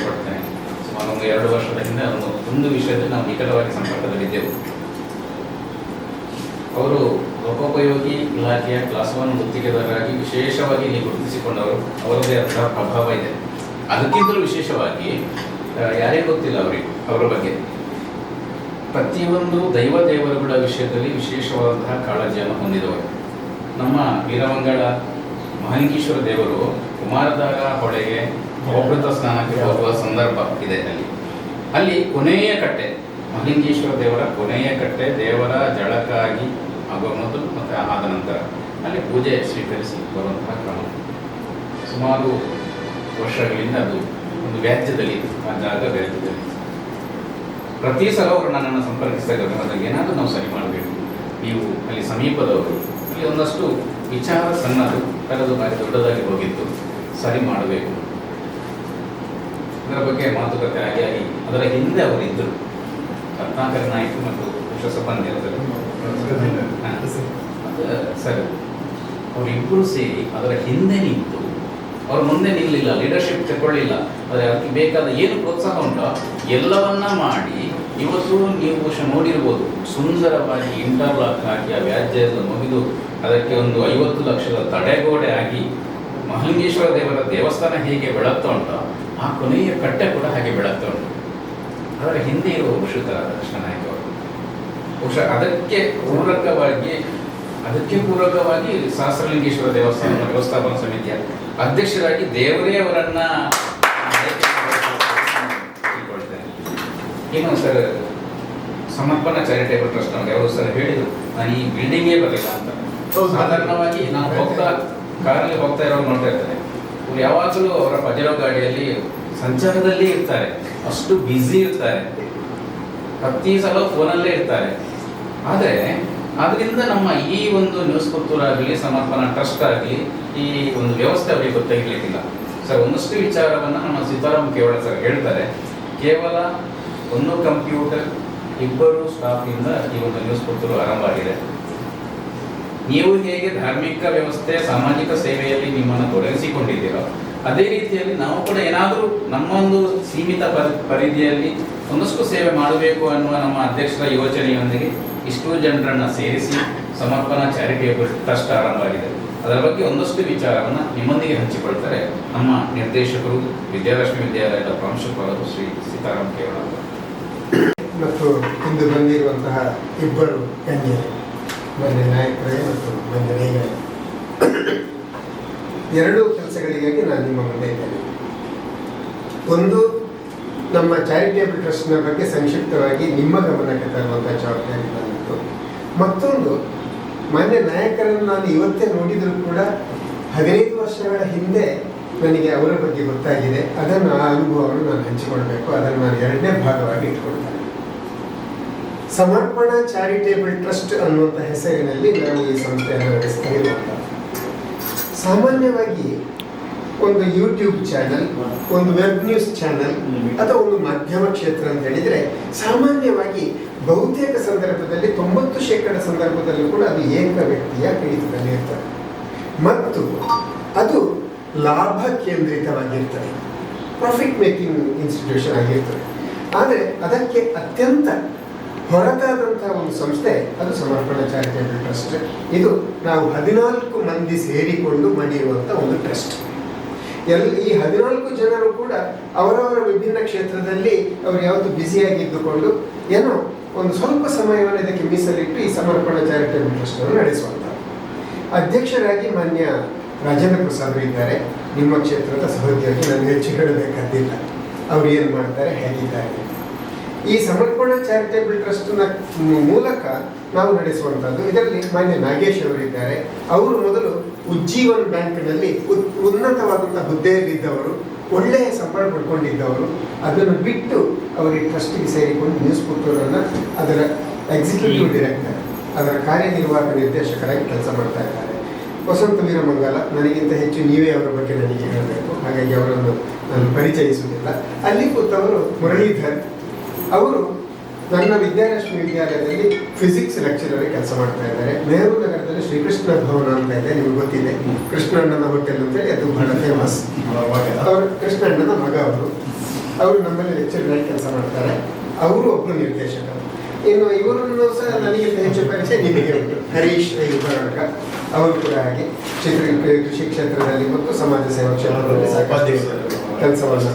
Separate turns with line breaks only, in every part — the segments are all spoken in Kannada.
ಇಷ್ಟಪಡ್ತೇನೆ ಸುಮಾರು ಒಂದು ಎರಡು ವರ್ಷದ ಹಿಂದೆ ಒಂದು ಒಂದು ವಿಷಯದಲ್ಲಿ ನಾವು ನಿಕಟವಾಗಿ ಸಂಪರ್ಕದಲ್ಲಿದ್ದೆವು ಅವರು ಲೋಕೋಪಯೋಗಿ ಇಲಾಖೆಯ ಕ್ಲಾಸ್ ಒನ್ ಗುತ್ತಿಗೆದಾರರಾಗಿ ವಿಶೇಷವಾಗಿ ಇಲ್ಲಿ ಗುರುತಿಸಿಕೊಂಡವರು, ಅವರದೇ ಅಂತಹ ಪ್ರಭಾವ ಇದೆ. ಅದಕ್ಕಿಂತಲೂ ವಿಶೇಷವಾಗಿ ಯಾರೇ ಗೊತ್ತಿಲ್ಲ ಅವರಿಗೆ, ಅವರ ಬಗ್ಗೆ. ಪ್ರತಿಯೊಂದು ದೈವ ದೇವರುಗಳ ವಿಷಯದಲ್ಲಿ ವಿಶೇಷವಾದಂತಹ ಕಾಳಜಿಯನ್ನು ಹೊಂದಿದವರು. ನಮ್ಮ ವೀರಮಂಗಳ ಮಹಲಿಂಗೇಶ್ವರ ದೇವರು ಕುಮಾರಧಾರ ಹೊಳೆಗೆ ಅವಭೃತ ಸ್ನಾನಕ್ಕೆ ಹೋಗುವ ಸಂದರ್ಭ ಇದೆ ಅಲ್ಲಿ. ಅಲ್ಲಿ ಕೊನೆಯ ಕಟ್ಟೆ, ಮಹಲಿಂಗೇಶ್ವರ ದೇವರ ಕೊನೆಯ ಕಟ್ಟೆ, ದೇವರ ಜಳಕ್ಕಾಗಿ ಆಗುವ ಮೊದಲು ಮತ್ತು ಆದ ನಂತರ ಅಲ್ಲಿ ಪೂಜೆ ಸ್ವೀಕರಿಸಿ ಬರುವಂತಹ ಕ್ರಮ. ಸುಮಾರು ವರ್ಷಗಳಿಂದ ಅದು ಒಂದು ವ್ಯಾಜ್ಯದಲ್ಲಿ, ಆ ಜಾಗ ವ್ಯಾಜ್ಯದಲ್ಲಿ. ಪ್ರತಿ ಸಲ ಅವರು ನನ್ನನ್ನು ಸಂಪರ್ಕಿಸಿದಾಗ ಅದಕ್ಕೆ ಏನಾದರೂ ನಾವು ಸರಿ ಮಾಡಬೇಕು. ನೀವು ಅಲ್ಲಿ ಸಮೀಪದವರು, ಅಲ್ಲಿ ಒಂದಷ್ಟು ವಿಚಾರ ಸಣ್ಣದು ಕರೆದು ಬಾರಿ ದೊಡ್ಡದಾಗಿ ಹೋಗಿತ್ತು ಸರಿ ಮಾಡಬೇಕು. ಅದರ ಬಗ್ಗೆ ಮಾತುಕತೆ ಆಗಿ ಆಗಿ ಅದರ ಹಿಂದೆ ಅವರಿದ್ದರು ರತ್ನಾಕರ ನಾಯ್ಕ ಮತ್ತು ಸರ್. ಸರಿ ಅವರಿಬ್ಬರು ಸೇರಿ ಅದರ ಹಿಂದೆ ನಿಂತು ಅವ್ರ ಮುಂದೆ ನಿಲ್ಲಲಿಲ್ಲ ಲೀಡರ್ಶಿಪ್ ತಗೊಳ್ಳಿಲ್ಲ. ಆದರೆ ಅದಕ್ಕೆ ಬೇಕಾದ ಏನು ಪ್ರೋತ್ಸಾಹ ಉಂಟೋ, ಎಲ್ಲವನ್ನ ಮಾಡಿ ಇವತ್ತು ನೀವು ನೋಡಿರ್ಬೋದು, ಸುಂದರವಾಗಿ ಇಂಟರ್ಲಾಕ್ ಹಾಕಿ ಆ ವ್ಯಾಜ್ಯ ಎಲ್ಲ ಮುಗಿದು ಅದಕ್ಕೆ ಒಂದು ಐವತ್ತು ಲಕ್ಷದ ತಡೆಗೋಡೆ ಆಗಿ ಮಹಲಿಂಗೇಶ್ವರ ದೇವರ ದೇವಸ್ಥಾನ ಹೇಗೆ ಬೆಳಗ್ತಾ ಉಂಟೋ ಆ ಕೊನೆಯ ಕಟ್ಟೆ ಕೂಡ ಹಾಗೆ ಬೆಳಗ್ತಾ ಉಂಟು ಅದರ ಹಿಂದೆ ಇರುವ ಋಷಿತರಾದ ಕೃಷ್ಣನಾಯ್ಕ ಅವರು ಬಹುಶಃ ಅದಕ್ಕೆ ಪೂರಕವಾಗಿ ಅದಕ್ಕೆ ಪೂರಕವಾಗಿ ಸಹಸ್ರಲಿಂಗೇಶ್ವರ ದೇವಸ್ಥಾನ ವ್ಯವಸ್ಥಾಪನಾ ಸಮಿತಿಯ ಅಧ್ಯಕ್ಷರಾಗಿ ದೇವರೇ ಅವರನ್ನ ತಿಳ್ಕೊಳ್ತೇನೆ. ಇನ್ನು ಸರ್ ಸಮರ್ಪಣಾ ಚಾರಿಟೇಬಲ್ ಟ್ರಸ್ಟ್ ನಮಗೆ ಅವರು ಸರ್ ಹೇಳಿದ್ರು ನಾನು ಈ ಬಿಲ್ಡಿಂಗೇ ಬರಲಿಲ್ಲ ಅಂತ. ಸಾಧಾರಣವಾಗಿ ನಾವು ಹೋಗ್ತಾ ಕಾರಲ್ಲಿ ಹೋಗ್ತಾ ಇರೋರು ನೋಡ್ತಾ ಇರ್ತಾರೆ ಯಾವಾಗಲೂ ಅವರ ಪಜರೋ ಗಾಡಿಯಲ್ಲಿ ಸಂಚಾರದಲ್ಲಿ ಇರ್ತಾರೆ. ಅಷ್ಟು ಬ್ಯುಸಿ ಇರ್ತಾರೆ. ಪ್ರತಿ ಸಲ ಫೋನಲ್ಲೇ ಇರ್ತಾರೆ. ಆದರೆ ಅದರಿಂದ ನಮ್ಮ ಈ ಒಂದು ನ್ಯೂಸ್ ಪುತ್ತೂರು ಆಗಲಿ, ಸಮರ್ಪಣಾ ಟ್ರಸ್ಟ್ ಆಗಲಿ, ಈ ಒಂದು ವ್ಯವಸ್ಥೆ ಅವರಿಗೆ ಗೊತ್ತಾಗಿರ್ಲಿಕ್ಕಿಲ್ಲ ಸರ್ ಒಂದಷ್ಟು ವಿಚಾರವನ್ನು ನಮ್ಮ ಸೀತಾರಾಮ್ ಕೇವಲ ಸರ್ ಹೇಳ್ತಾರೆ. ಕೇವಲ ಒಂದು ಕಂಪ್ಯೂಟರ್ ಇಬ್ಬರು ಸ್ಟಾಫಿಂದ ಈ ಒಂದು ನ್ಯೂಸ್ ಪುತ್ತೂರು ಆರಂಭ ಆಗಿದೆ. ನೀವು ಹೇಗೆ ಧಾರ್ಮಿಕ ವ್ಯವಸ್ಥೆ, ಸಾಮಾಜಿಕ ಸೇವೆಯಲ್ಲಿ ನಿಮ್ಮನ್ನು ತೊಡಗಿಸಿಕೊಂಡಿದ್ದೀರೋ, ಅದೇ ರೀತಿಯಲ್ಲಿ ನಾವು ಕೂಡ ಏನಾದರೂ ನಮ್ಮ ಒಂದು ಸೀಮಿತ ಪರಿ, ಪರಿಧಿಯಲ್ಲಿ ಒಂದಷ್ಟು ಸೇವೆ ಮಾಡಬೇಕು ಅನ್ನುವ ನಮ್ಮ ಅಧ್ಯಕ್ಷರ ಯೋಚನೆಯೊಂದಿಗೆ ಇಷ್ಟು ಜನರನ್ನು ಸೇರಿಸಿ ಸಮರ್ಪಣಾ ಚಾರಿಟೇಬಲ್ ಟ್ರಸ್ಟ್ ಆರಂಭ ಅದರ ಬಗ್ಗೆ ಒಂದಷ್ಟು ವಿಚಾರವನ್ನು ನಿಮ್ಮೊಂದಿಗೆ ಹಂಚಿಕೊಳ್ತಾರೆ ನಮ್ಮ ನಿರ್ದೇಶಕರು ವಿದ್ಯಾಲಕ್ಷ್ಮಿ ವಿದ್ಯಾಲಯದ ಪ್ರಾಂಶುಪಾಲರು ಶ್ರೀ ಸೀತಾರಾಮ್ ಅವರು.
ಮತ್ತು ಇಂದು ಬಂದಿರುವಂತಹ ಇಬ್ಬರು ಕನ್ಯರು ಮೊನ್ನೆ ನಾಯಕರೇ ಮತ್ತು ಒಂದು ಎರಡೂ ಕೆಲಸಗಳಿಗಾಗಿ ನಾನು ನಿಮ್ಮ ಮುಂದೆ ಇದ್ದೇನೆ. ಒಂದು, ನಮ್ಮ ಚಾರಿಟೇಬಲ್ ಟ್ರಸ್ಟ್ನ ಬಗ್ಗೆ ಸಂಕ್ಷಿಪ್ತವಾಗಿ ನಿಮ್ಮ ಗಮನಕ್ಕೆ ತರುವಂಥ ಜವಾಬ್ದಾರಿ ನನ್ನದು ಮತ್ತೊಂದು, ಮಾನ್ಯ ನಾಯಕರನ್ನು ನಾನು ಇವತ್ತೇ ನೋಡಿದರೂ ಕೂಡ ಹದಿನೈದು ವರ್ಷಗಳ ಹಿಂದೆ ನನಗೆ ಅವರ ಬಗ್ಗೆ ಗೊತ್ತಾಗಿದೆ. ಅದನ್ನು ಆ ಅನುಭವವನ್ನು ನಾನು ಹಂಚಿಕೊಳ್ಬೇಕು. ಅದನ್ನು ನಾನು ಎರಡನೇ ಭಾಗವಾಗಿ ಇಟ್ಕೊಳ್ತೇನೆ ಸಮರ್ಪಣಾ ಚಾರಿಟೇಬಲ್ ಟ್ರಸ್ಟ್ ಅನ್ನುವಂಥ ಹೆಸರಿನಲ್ಲಿ ನಾವು ಈ ಸಂಸ್ಥೆಯನ್ನು ನಡೆಸ್ತಾ ಸಾಮಾನ್ಯವಾಗಿ ಒಂದು ಯೂಟ್ಯೂಬ್ ಚಾನಲ್ ಒಂದು ವೆಬ್ ನ್ಯೂಸ್ ಚಾನಲ್ ಅಥವಾ ಒಂದು ಮಾಧ್ಯಮ ಕ್ಷೇತ್ರ ಅಂತ ಹೇಳಿದರೆ ಸಾಮಾನ್ಯವಾಗಿ ಬಹುತೇಕ ಸಂದರ್ಭದಲ್ಲಿ ತೊಂಬತ್ತು ಶೇಕಡ ಸಂದರ್ಭದಲ್ಲೂ ಕೂಡ ಅದು ಏಕ ವ್ಯಕ್ತಿಯ ಹಿಡಿತದಲ್ಲಿ ಇರ್ತದೆ. ಮತ್ತು ಅದು ಲಾಭ ಕೇಂದ್ರಿತವಾಗಿರ್ತದೆ. ಪ್ರಾಫಿಟ್ ಮೇಕಿಂಗ್ ಇನ್ಸ್ಟಿಟ್ಯೂಷನ್ ಆಗಿರ್ತದೆ. ಆದರೆ ಅದಕ್ಕೆ ಅತ್ಯಂತ ಹೊರತಾದಂತಹ ಒಂದು ಸಂಸ್ಥೆ, ಅದು ಸಮರ್ಪಣ ಚಾರಿಟೇಬಲ್ ಟ್ರಸ್ಟ್. ಇದು ನಾವು ಹದಿನಾಲ್ಕು ಮಂದಿ ಸೇರಿಕೊಂಡು ಮಾಡಿರುವಂಥ ಒಂದು ಟ್ರಸ್ಟ್. ಎಲ್, ಈ ಹದಿನಾಲ್ಕು ಜನರು ಕೂಡ ಅವರವರ ವಿಭಿನ್ನ ಕ್ಷೇತ್ರದಲ್ಲಿ ಅವರು ಯಾವತ್ತು ಬ್ಯುಸಿಯಾಗಿದ್ದುಕೊಂಡು ಏನೋ ಒಂದು ಸ್ವಲ್ಪ ಸಮಯವನ್ನು ಇದಕ್ಕೆ ಮೀಸಲಿಟ್ಟು ಈ ಸಮರ್ಪಣ ಚಾರಿಟೇಬಲ್ ಟ್ರಸ್ಟ್ ಅನ್ನು ನಡೆಸುವಂಥ ಅಧ್ಯಕ್ಷರಾಗಿ ಮಾನ್ಯ ರಾಜೇಂದ್ರ ಪ್ರಸಾದ್ ಇದ್ದಾರೆ. ನಿಮ್ಮ ಕ್ಷೇತ್ರದ ಸಹೋದ್ಯೋಗಿ ನನಗೆ ಹೆಚ್ಚು ಹೇಳಬೇಕಾದ್ದಿಲ್ಲ. ಅವ್ರು ಏನು ಮಾಡ್ತಾರೆ, ಹೇಗಿದ್ದಾರೆ ಈ ಸಮರ್ಪಣ ಚಾರಿಟೇಬಲ್ ಟ್ರಸ್ಟ್ನ ಮೂಲಕ ನಾವು ನಡೆಸುವಂಥದ್ದು ಇದರಲ್ಲಿ ಮಾನ್ಯ ನಾಗೇಶ್ ಅವರಿದ್ದಾರೆ. ಅವರು ಮೊದಲು ಉಜ್ಜೀವನ್ ಬ್ಯಾಂಕ್ನಲ್ಲಿ ಉನ್ನತವಾದಂಥ ಹುದ್ದೆಯಲ್ಲಿದ್ದವರು ಒಳ್ಳೆಯ ಸಂಬಳ ಪಡ್ಕೊಂಡಿದ್ದವರು. ಅದನ್ನು ಬಿಟ್ಟು ಅವರಿಗೆ ಈ ಟ್ರಸ್ಟಿಗೆ ಸೇರಿಕೊಂಡು ನ್ಯೂಸ್ ಪುತ್ತೂರನ್ನು ಅದರ ಎಕ್ಸಿಕ್ಯೂಟಿವ್ ಡೈರೆಕ್ಟರ್ ಅದರ ಕಾರ್ಯನಿರ್ವಾಹಕ ನಿರ್ದೇಶಕರಾಗಿ ಕೆಲಸ ಮಾಡ್ತಾ ಇದ್ದಾರೆ. ವಸಂತ ವೀರಮಂಗಲ ನನಗಿಂತ ಹೆಚ್ಚು ನೀವೇ ಅವರ ಬಗ್ಗೆ ನನಗೆ ಹೇಳಬೇಕು. ಹಾಗಾಗಿ ಅವರನ್ನು ನಾನು ಪರಿಚಯಿಸುವುದಿಲ್ಲ. ಅಲ್ಲಿ ಕೂತವರು ಮುರಳೀಧರ್ ಅವರು ನನ್ನ ವಿದ್ಯಾಲಕ್ಷ್ಮಿ ವಿದ್ಯಾಲಯದಲ್ಲಿ ಫಿಸಿಕ್ಸ್ ಲೆಕ್ಚರರ್ ಕೆಲಸ ಮಾಡ್ತಾ ಇದ್ದಾರೆ. ನೆಹರು ನಗರದಲ್ಲಿ ಶ್ರೀಕೃಷ್ಣ ಭವನ ಅಂತ ಇದೆ, ನಿಮ್ಗೆ ಗೊತ್ತಿದೆ. ಕೃಷ್ಣಣ್ಣನ ಹೋಟೆಲ್ ಅಂತೇಳಿ ಅದು ಬಹಳ ಫೇಮಸ್ ಅವರು ಕೃಷ್ಣಣ್ಣನ ಮಗ ಅವರು. ಅವರು ನಮ್ಮಲ್ಲಿ ಲೆಕ್ಚರ್ ಕೆಲಸ ಮಾಡ್ತಾರೆ. ಅವರು ಒಬ್ಬರು ನಿರ್ದೇಶಕರು ಇನ್ನು ಇವರನ್ನು ಸಹ ನನಗೆ ಹೆಚ್ಚು ಪರಿಚಯ ನಿಮಗೆ ಉಂಟು. ಹರೀಶ್ ಉಪರಡ್ಕ ಅವರು ಕೂಡ ಹಾಗೆ ಕೃಷಿ ಕ್ಷೇತ್ರದಲ್ಲಿ ಮತ್ತು ಸಮಾಜ ಸೇವಾ ಕ್ಷೇತ್ರದಲ್ಲಿ ಕೆಲಸವನ್ನು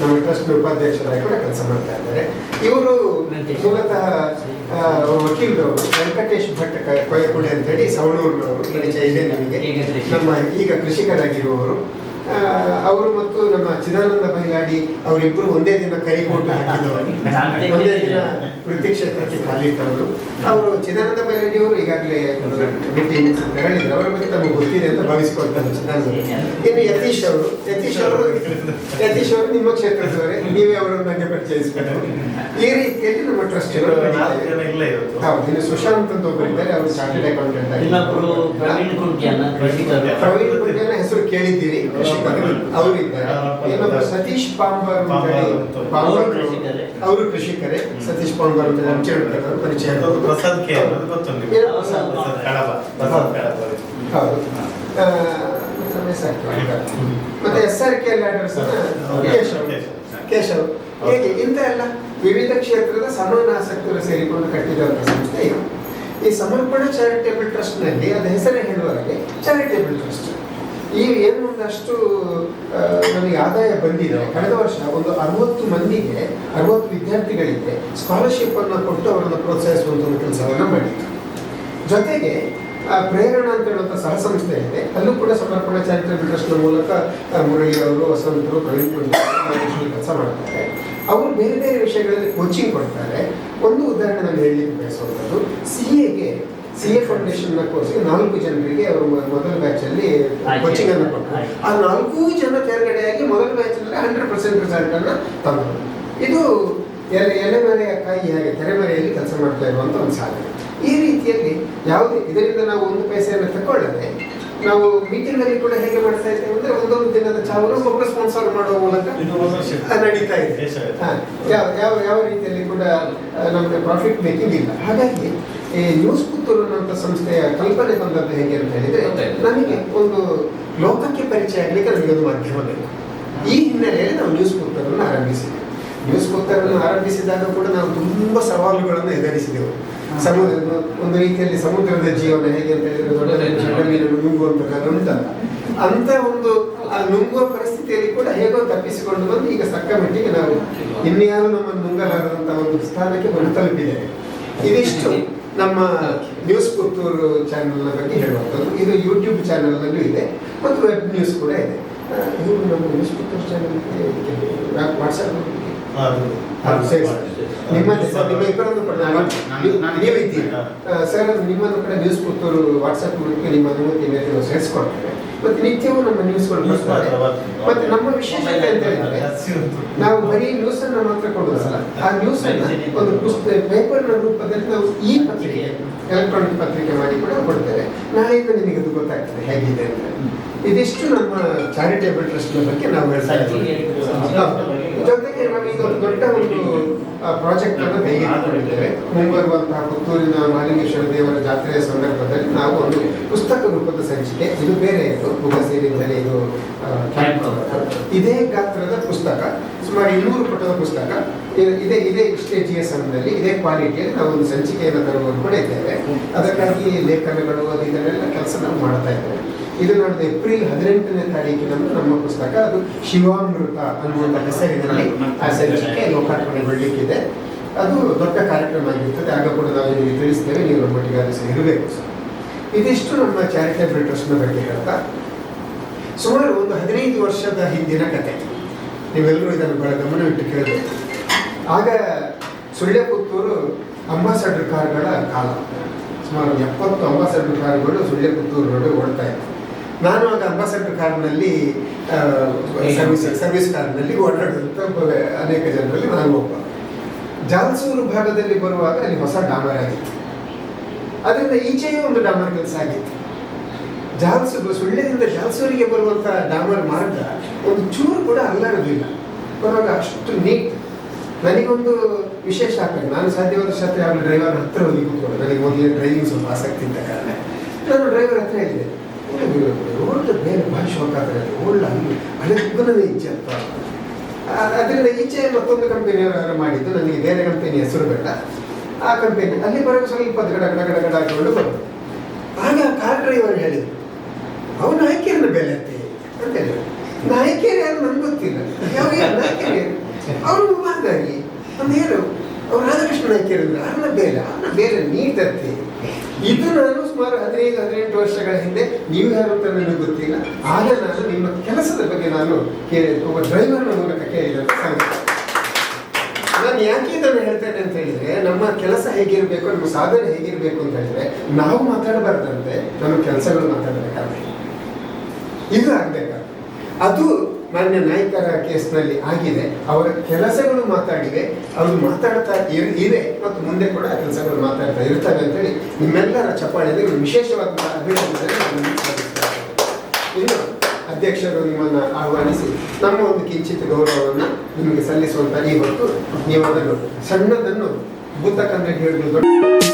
ನಮ್ಮ ಟ್ರಸ್ಟ್ ಉಪಾಧ್ಯಕ್ಷರಾಗಿ ಕೂಡ ಕೆಲಸ ಮಾಡ್ತಾ ಇದ್ದಾರೆ. ಇವರು ಮೂಲತಃ ವಕೀಲರು ವೆಂಕಟೇಶ್ ಭಟ್ ಕ- ಅಂತ ಅಂತೇಳಿ ಸವಣೂರಿನವರು ಪರಿಚಯ ಇದೆ ನಮಗೆ. ನಮ್ಮ ಈಗ ಕೃಷಿಕರಾಗಿರುವವರು. ಅವರು ಮತ್ತು ನಮ್ಮ ಚಿದಾನಂದ ಬೈಲಾಡಿ ಅವರಿಬ್ಬರು ಒಂದೇ ದಿನ ಕೈಗೊಂಡು ಹಾಕಿದವರು. ಒಂದೇ ದಿನ ವೃತ್ತಿ ಕ್ಷೇತ್ರಕ್ಕೆ ಕಾಲಿಟ್ಟವರು ಅವರು ಚಿದಾನಂದ ಬೈಲಾಡಿ ಅವರು ಈಗಾಗಲೇ ತೆರಳಿದ್ರು. ಅವರ ಬಗ್ಗೆ ತಮಗೆ ಗೊತ್ತಿದೆ ಅಂತ ಭಾವಿಸ್ಕೊಳ್ತಾರೆ ಚಿದಾನಂದ. ಇನ್ನು ಯತೀಶ್ ಅವರು ಯತೀಶ್ ಅವರು ಯತೀಶ್ ಅವರು ನಿಮ್ಮ ಕ್ಷೇತ್ರದವರೇ. ನೀವೇ ಅವರನ್ನು ನನಗೆ ಪರಿಚಯಿಸ್ಬೇಕು. ಈ ರೀತಿಯಲ್ಲಿ ನಮ್ಮ ಟ್ರಸ್ಟ್ ಹೌದು ಇನ್ನು ಸುಶಾಂತ್ ಅಂತ ಒಬ್ಬರಿದ್ದಾರೆ ಅವರು ಚಾರ್ಟೆಡ್ ಅಕೌಂಟೆಂಟ್
ಇನ್ನೊಬ್ರು ಪ್ರವೀಣ್
ಕುಂಟೆನ ಹೆಸರು ಕೇಳಿದ್ದೀರಿ. ಇನ್ನೊಬ್ಬ ಸತೀಶ್ ಪಾಂಬರ್
ಅವರು ಕೃಷಿಕರೇ.
ಸತೀಶ್ ಪಾಂಬರ್ ಅಂತ ಪರಿಚಯ
ಪ್ರಸಾದ್ ಕೆ
ಹೌದು. ಮತ್ತೆ S R K ladders Keshav. Keshav. ಹೇಗೆ ಇಂಥ ಎಲ್ಲ ವಿವಿಧ ಕ್ಷೇತ್ರದ ಸಮಾನ ಆಸಕ್ತರು ಸೇರಿಕೊಂಡು ಕಟ್ಟಿದಂಥ ಸಂಸ್ಥೆ ಇದು. ಈ ಸಮರ್ಪಣ ಚಾರಿಟೇಬಲ್ ಟ್ರಸ್ಟ್ನಲ್ಲಿ ಅದ ಹೆಸರೇ ಹೇಳುವಾಗೆ ಚಾರಿಟೇಬಲ್ ಟ್ರಸ್ಟ್ ಈ ಏನು ಒಂದಷ್ಟು ನನಗೆ ಆದಾಯ ಬಂದಿದೆ. ಕಳೆದ ವರ್ಷ ಒಂದು ಅರವತ್ತು ಮಂದಿಗೆ, ಅರವತ್ತು ವಿದ್ಯಾರ್ಥಿಗಳಿಗೆ ಸ್ಕಾಲರ್ಶಿಪ್ ಅನ್ನು ಕೊಟ್ಟು ಅವರನ್ನು ಪ್ರೋತ್ಸಾಹಿಸುವಂಥ ಒಂದು ಕೆಲಸವನ್ನು ಮಾಡಿತ್ತು ಜೊತೆಗೆ ಪ್ರೇರಣಾ ಅಂತ ಹೇಳುವಂಥ ಸಹ ಸಂಸ್ಥೆ ಇದೆ. ಅಲ್ಲೂ ಕೂಡ ಸಮರ್ಪಣಾ ಚಾರಿಟಬಲ್ ಟ್ರಸ್ಟ್ನ ಮೂಲಕ ಮುರಳಿ ಅವರು ವಸಂತರು ಪ್ರವೀಣ್ ಕೆಲಸ ಮಾಡ್ತಾರೆ. ಅವರು ಬೇರೆ ಬೇರೆ ವಿಷಯಗಳಲ್ಲಿ ಕೋಚಿಂಗ್ ಕೊಡ್ತಾರೆ. ಒಂದು ಉದಾಹರಣೆ ನಾನು ಹೇಳಲಿಕ್ಕೆ ಬಯಸುವಂಥದ್ದು. ಸಿ ಎಗೆ ಸಿ ಎ ಫೌಂಡೇಶನ್ನ ಕೋರ್ಸ್ಗೆ ನಾಲ್ಕು ಜನರಿಗೆ ಅವರು ಮೊದಲ ಮೊದಲ ಬ್ಯಾಚಲ್ಲಿ ಕೋಚಿಂಗ್ ಅನ್ನು ಕೊಟ್ಟರು. ಆ ನಾಲ್ಕು ಜನ ತೇರ್ಗಡೆಯಾಗಿ ಮೊದಲ ಬ್ಯಾಚ್ನಲ್ಲಿ ಹಂಡ್ರೆಡ್ ಪರ್ಸೆಂಟ್ ರಿಸಲ್ಟ್ ಅನ್ನು ತಂದರು ಇದು ಎಲೆ ಎಲೆಮರೆಯ ಕಾಯಿ ಹಾಗೆ ತೆರೆಮರೆಯಲ್ಲಿ ಕೆಲಸ ಮಾಡ್ತಾ ಇರುವಂತ ಒಂದು ಸಾಧನೆ. ಈ ರೀತಿಯಲ್ಲಿ ಯಾವುದೇ ಇದರಿಂದ ನಾವು ಒಂದು ಪೈಸೆಯನ್ನು ತಗೊಳ್ಳದೆ ನಾವು ಮೀಟಿಂಗ್ ಅಲ್ಲಿ ಕೂಡ ಹೇಗೆ ಮಾಡ್ತಾ ಇದ್ದೇವೆ ಅಂದ್ರೆ ಒಂದೊಂದು ದಿನದ ಚಾವನ್ನು ಒಬ್ಬರು ಸ್ಪಾನ್ಸರ್ ಮಾಡುವ ಮೂಲಕ ನಡೀತಾ ಇದೆ. ಯಾವ ಯಾವ ಯಾವ ರೀತಿಯಲ್ಲಿ ಕೂಡ ನಮಗೆ ಪ್ರಾಫಿಟ್ ಮೇಕಿಂಗ್ ಇಲ್ಲ ಹಾಗಾಗಿ ಈ ನ್ಯೂಸ್ ಪುತ್ತೂರು ಅನ್ನುವಂಥ ಸಂಸ್ಥೆಯ ಕಲ್ಪನೆ ಬಂದದ್ದು ಹೇಗೆ ಅಂತ ಹೇಳಿದ್ರೆ. ನಮಗೆ ಒಂದು ಲೋಕಕ್ಕೆ ಪರಿಚಯ ಆಗಲಿಕ್ಕೆ ನಮಗೆ ಒಂದು ಮಾಧ್ಯಮ ಬೇಕು. ಈ ಹಿನ್ನೆಲೆಯಲ್ಲಿ ನಾವು ನ್ಯೂಸ್ ಪುತ್ತೂರನ್ನು ಆರಂಭಿಸಿದ್ದೇವೆ. ನ್ಯೂಸ್ ಪುತ್ತೂರನ್ನು ಆರಂಭಿಸಿದಾಗ ಕೂಡ ನಾವು ತುಂಬ ಸವಾಲುಗಳನ್ನು ಎದುರಿಸಿದೆವು. ಸಮುದ್ರ ಒಂದು ರೀತಿಯಲ್ಲಿ ಸಮುದ್ರದ ಜೀವನ ಹೇಗೆ ಅಂತ ಹೇಳಿದ್ರೆ ದೊಡ್ಡ ಮೀನನ್ನು ನುಂಗುವಂಥದ್ದು ಉಂಟಲ್ಲ ಅಂತ ಒಂದು ಆ ನುಂಗುವ ಪರಿಸ್ಥಿತಿಯಲ್ಲಿ ಕೂಡ ಹೇಗೋ ತಪ್ಪಿಸಿಕೊಂಡು ಬಂದು ಈಗ ಸಕ್ಕ ಮಟ್ಟಿಗೆ ನಾವು ಇನ್ಯಾರು ನಮ್ಮನ್ನು ನುಂಗಲಾರದಂತ ಒಂದು ಸ್ಥಾನಕ್ಕೆ ಬಂದು ತಲುಪಿದ್ದೇವೆ ಇದಿಷ್ಟು ನಮ್ಮ ನ್ಯೂಸ್ ಪುತ್ತೂರು ಚಾನೆಲ್ನ ಬಗ್ಗೆ ಹೇಳುವಂಥದ್ದು. ಇದು ಯೂಟ್ಯೂಬ್ ಚಾನೆಲ್ನಲ್ಲೂ ಇದೆ ಮತ್ತು ವೆಬ್ ನ್ಯೂಸ್ ಕೂಡ ಇದೆ. ಇದು ನಮ್ಮ ನ್ಯೂಸ್ ಪುತ್ತೂರು ಚಾನೆಲ್ ವಾಟ್ಸಪ್ ಅದು ಸರಿ ನಿಮ್ಮ ಇಬ್ಬರನ್ನು ಕೂಡ ನೀವು- ಇದ್ದೀರಿ ಸರ್ ನಿಮ್ಮನ್ನು ಕೂಡ ನ್ಯೂಸ್ ಪುತ್ತೂರು ವಾಟ್ಸಪ್ ಮೂಲಕ ನಿಮ್ಮ ಅನುಮತಿ ಮೇಲೆ ನಾವು ಸೇರಿಸ್ಕೊಡ್ತೇವೆ ಮತ್ತು ನಿತ್ಯವೂ ನಮ್ಮ ನ್ಯೂಸ್ಗಳು
ನ್ಯೂಸ್
ಬರ್ತಾರೆ. ಮತ್ತೆ ನಮ್ಮ ವಿಶೇಷತೆ ಅಂತ ಹೇಳಿದ್ರೆ ನಾವು ಬರೀ ನ್ಯೂಸ್ ಅನ್ನ ಮಾತ್ರ ಕೊಡೋದಲ್ಲ ಆ ನ್ಯೂಸ್ ಅನ್ನ ಒಂದು ಪುಸ್ತಕ ಪೇಪರ್ನ ರೂಪದಲ್ಲಿ ನಾವು ಈ ಪತ್ರಿಕೆ ಎಲೆಕ್ಟ್ರಾನಿಕ್ ಪತ್ರಿಕೆ ಮಾಡಿ ಕೂಡ ಕೊಡ್ತೇವೆ. ನಾಳೆಯಿಂದ ನಿಮಗೆ ಅದು ಗೊತ್ತಾಗ್ತದೆ ಹೇಗಿದೆ ಅಂತ. ಇದಿಷ್ಟು ನಮ್ಮ ಚಾರಿಟೇಬಲ್ ಟ್ರಸ್ಟ್ ಬಗ್ಗೆ ನಾವು ಹೇಳ್ತಾ ಇದ್ದೀವಿ. ಜೊತೆಗೆ ನಾವೀಗ ಒಂದು ದೊಡ್ಡ ಒಂದು ಪ್ರಾಜೆಕ್ಟ್ ಅನ್ನು ಕೈಗೆತ್ತಿಕೊಂಡಿದ್ದೇವೆ ಮುಂಬರುವಂತಹ ಪುತ್ತೂರಿನ ಮಾಲಿಂಗೇಶ್ವರ ದೇವರ ಜಾತ್ರೆಯ ಸಂದರ್ಭದಲ್ಲಿ ನಾವು ಒಂದು ಪುಸ್ತಕ ರೂಪದ ಸಂಚಿಕೆ, ಇದು ಬೇರೆ ಇದು, ಮುಖ ಸೇರಿದಲ್ಲಿ ಇದು ಇದೇ ಗಾತ್ರದ ಪುಸ್ತಕ, ಸುಮಾರು ಇನ್ನೂರು ಪುಟದ ಪುಸ್ತಕ. ಇದೇ ಇದೇ ಇಷ್ಟೇ ಜಿ ಎಸ್ ಎಮ್ನಲ್ಲಿ ಇದೇ ಕ್ವಾಲಿಟಿಯಲ್ಲಿ ನಾವು ಒಂದು ಸಂಚಿಕೆಯನ್ನು ತರುವುದು ಕೂಡ ಇದ್ದೇವೆ. ಅದಕ್ಕಾಗಿ ಲೇಖನಗಳು, ಅದು ಕೆಲಸ ನಾವು ಮಾಡ್ತಾ ಇದ್ದೇವೆ. ಇದು ನಡೆದ ಏಪ್ರಿಲ್ ಹದಿನೆಂಟನೇ ತಾರೀಕಿನಂದು ನಮ್ಮ ಪುಸ್ತಕ. ಅದು ಶಿವಾಮೃತ ಅನ್ನುವಂಥ ಹೆಸರಿನಲ್ಲಿ ಆ ಸಂಚಿಕೆ ಲೋಕಾರ್ಪಣೆಗೊಳ್ಳಿಕ್ಕಿದೆ ಅದು ದೊಡ್ಡ ಕಾರ್ಯಕ್ರಮ ಆಗಿರ್ತದೆ ಆಗ ಕೂಡ ನಾವು ನಿಮಗೆ ತಿಳಿಸ್ತೇವೆ. ನೀವು ನಮ್ಮೊಟ್ಟಿಗೆ ಅದು ಸಹ ಇರಬೇಕು ಸರ್. ಇದಿಷ್ಟು ನಮ್ಮ ಚಾರಿಟೇಬಲ್ ಟ್ರಸ್ಟ್ನ ಬಗ್ಗೆ ಹೇಳ್ತಾ. ಸುಮಾರು ಒಂದು ಹದಿನೈದು ವರ್ಷದ ಹಿಂದಿನ ಕತೆ. ನೀವೆಲ್ಲರೂ ಇದನ್ನು ಬಹಳ ಗಮನವಿಟ್ಟು ಕೇಳಬೇಕು. ಆಗ ಸುಳ್ಯ ಪುತ್ತೂರು ಅಂಬಾಸಡರ್ ಕಾರ್ಗಳ ಕಾಲ. ಸುಮಾರು ಎಪ್ಪತ್ತು ಅಂಬಾಸಡರ್ ಕಾರ್ಗಳು ಸುಳ್ಯ ಪುತ್ತೂರು ನೋಡಿ ಓಡ್ತಾ ಇತ್ತು. ನಾನು ಆಗ ಅಂಬಾಸಡರ್ ಕಾರ್ನಲ್ಲಿ ಸರ್ವಿಸ್ ಸರ್ವಿಸ್ ಕಾರ್ನಲ್ಲಿ ಓಡಾಡುವಂಥ ಅನೇಕ ಜನರಲ್ಲಿ ನಾನು ಒಬ್ಬ. ಜಾಲ್ಸೂರು ಭಾಗದಲ್ಲಿ ಬರುವಾಗ ಅಲ್ಲಿ ಹೊಸ ಡಾಮರ್ ಆಗಿತ್ತು ಅದರಿಂದ ಈಚೆಯೂ ಒಂದು ಡಾಮರ್ ಕೆಲಸ ಆಗಿತ್ತು ಜಾನ್ಸೂರು ಸುಳ್ಳ್ಯದಿಂದ ಜಾಲ್ಸೂರಿಗೆ ಬರುವಂತಹ ಡಾಮರ್ ಮಾರ್ಗ ಒಂದು ಚೂರು ಕೂಡ ಅಲ್ಲರದಿಲ್ಲ ಬರುವಾಗ ಅಷ್ಟು ನೀಟ್ ನನಗೊಂದು ವಿಶೇಷ ಆಗ್ತದೆ ನಾನು ಸಾಧ್ಯವಾದ ಶಾಸ್ತ್ರ ಯಾವ ಡ್ರೈವರ್ ಹತ್ರ ಹೋಗಿ ಕೂತ್ಕೊಂಡು ನನಗೆ ಮೊದಲೇ ಡ್ರೈವಿಂಗ್ ಸ್ವಲ್ಪ ಆಸಕ್ತಿ ಇದ್ದ ಕಾರಣ ನಾನು ಡ್ರೈವರ್ ಹತ್ರ ಹೇಳಿದೆ ರೋಡ್ ಬೇರೆ ಭಾಳ ಶೋಕ ಆಗ್ತದೆ ಒಳ್ಳೆ ಅಲ್ಲಿ ಇಚ್ಛೆ ಅಂತ ಅದರಿಂದ ಈಚೆ ಮತ್ತೊಂದು ಕಂಪನಿಯವರು ಮಾಡಿದ್ದು, ನನಗೆ ಬೇರೆ ಕಂಪನಿ ಹೆಸರು ಬೇಡ. ಆ ಕಂಪನಿ ಅಲ್ಲಿ ಬರೋಕ್ಕೆ ಸ್ವಲ್ಪ ಗಡ ಗಡ ಗಡ ಗಡ ಹಾಕೊಂಡು ಬಂತು ಆಗ ಕಾರ್ ಡ್ರೈವರ್ ಹೇಳಿದ್ರು, ಅವನು ಆಯ್ಕೆಯನ್ನು ಬೆಲೆತ್ತೆ ಅಂತ ಹೇಳಿದ್ರು. ನಾಯಕಿಯರು ಯಾರು ನನ್ಗೆ ಗೊತ್ತಿಲ್ಲ. ಯಾವ ನಾಯಕಿಯರು ಅವರು ಹಾಗಾಗಿ ಒಂದು ಹೇಳು ಅವ್ರು ರಾಧಾಕೃಷ್ಣ ನಾಯಕಿಯರು ಅವನ ಬೇಲೆ ಅವನ ಬೇಲೆ ನೀಟತ್ತೆ. ಇದು ನಾನು ಸುಮಾರು ಹದಿನೈದು, ಹದಿನೆಂಟು ವರ್ಷಗಳ ಹಿಂದೆ ನೀವು ಯಾರು ಅಂತ ನನಗೆ ಗೊತ್ತಿಲ್ಲ. ಆಗ ನಾನು ನಿಮ್ಮ ಕೆಲಸದ ಬಗ್ಗೆ ನಾನು ಕೇಳಿದ್ದೆ ಒಬ್ಬ ಡ್ರೈವರ್ನ ಮೂಲಕ ಕೇಳಿದಂತ ಸಂಗತಿ ನಾನು ಯಾಕೆ ಇದನ್ನು ಹೇಳ್ತೇನೆ ಅಂತ ಹೇಳಿದ್ರೆ, ನಮ್ಮ ಕೆಲಸ ಹೇಗಿರಬೇಕು, ನಮ್ಮ ಸಾಧನೆ ಹೇಗಿರಬೇಕು ಅಂತ ಹೇಳಿದ್ರೆ, ನಾವು ಮಾತಾಡಬಾರ್ದಂತೆ, ನಮ್ಮ ಕೆಲಸಗಳು ಮಾತಾಡಬೇಕಾಗ್ತದೆ ಇದು ಆಗ್ಬೇಕಾದ್ರೆ. ಅದು ಮಾನ್ಯ ನಾಯಕರ ಕೇಸ್ನಲ್ಲಿ ಆಗಿದೆ. ಅವರ ಕೆಲಸಗಳು ಮಾತಾಡಿವೆ. ಅವರು ಮಾತಾಡ್ತಾ ಇವೆ. ಮತ್ತು ಮುಂದೆ ಕೂಡ ಆ ಕೆಲಸಗಳು ಮಾತಾಡ್ತಾ ಇರ್ತವೆ ಅಂತೇಳಿ ನಿಮ್ಮೆಲ್ಲರ ಚಪ್ಪಾಳೆಯಲ್ಲಿ ಸಲ್ಲಿಸ್ತೇನೆ. ಇನ್ನು ಅಧ್ಯಕ್ಷರು ನಿಮ್ಮನ್ನು ಆಹ್ವಾನಿಸಿ, ನಮ್ಮ ಒಂದು ಕಿಂಚಿತ್ ಗೌರವವನ್ನು ನಿಮಗೆ ಸಲ್ಲಿಸುವಂತ ಈ ಹೊತ್ತು ನೀವು ಅದನ್ನು ಸಣ್ಣದನ್ನು ಭೂತ ಕನ್ನಡ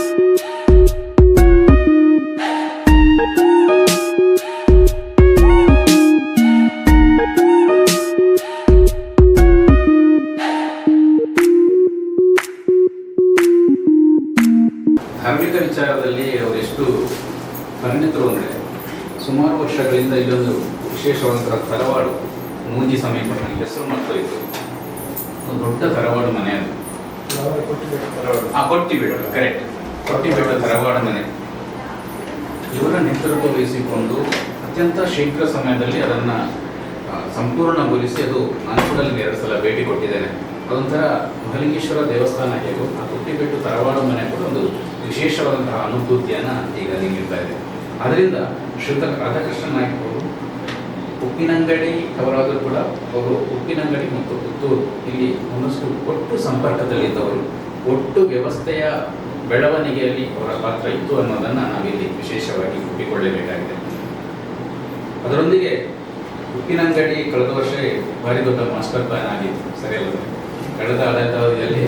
ಸಂಪೂರ್ಣಗೊಳಿಸಿ ಅದು ಅಲ್ಲಿಗೆ ಎರಡು ಸಲ ಭೇಟಿ ಕೊಟ್ಟಿದ್ದೇನೆ. ಅದೊಂಥರ ಮಹಲಿಂಗೇಶ್ವರ ದೇವಸ್ಥಾನ ಹೇಗೋ, ಆ ಕುಟ್ಟಿಬೆಟ್ಟು ತರವಾಡು ಮನೆ ಕೂಡ ಒಂದು ವಿಶೇಷವಾದಂತಹ ಅನುಭೂತಿಯನ್ನು ಈಗ ಅಲ್ಲಿ ನೀಡ್ತಾ ಇದೆ. ಅದರಿಂದ ಶ್ರೀಯುತ ರಾಧಾಕೃಷ್ಣ ನಾಯ್ಕ ಅವರು, ಉಪ್ಪಿನಂಗಡಿ ಅವರಾದರೂ ಕೂಡ ಅವರು ಉಪ್ಪಿನಂಗಡಿ ಮತ್ತು ಪುತ್ತೂರು ಇಲ್ಲಿ ಒಂದಷ್ಟು ಒಟ್ಟು ಸಂಪರ್ಕದಲ್ಲಿದ್ದವರು ಒಟ್ಟು ವ್ಯವಸ್ಥೆಯ ಬೆಳವಣಿಗೆಯಲ್ಲಿ ಅವರ ಪಾತ್ರ ಇತ್ತು ಅನ್ನೋದನ್ನು ನಾವಿಲ್ಲಿ ವಿಶೇಷವಾಗಿ ಒಪ್ಪಿಕೊಳ್ಳಬೇಕಾಗಿದೆ. ಅದರೊಂದಿಗೆ ಉಪ್ಪಿನಂಗಡಿ ಕಳೆದ ವರ್ಷ ಭಾರಿ ದೊಡ್ಡ ಮಾಸ್ಟರ್ ಪ್ಲಾನ್ ಆಗಿತ್ತು. ಸರಿಯಲ್ಲದೆ ಕಳೆದ ಆಡಳಿತಾವಧಿಯಲ್ಲಿ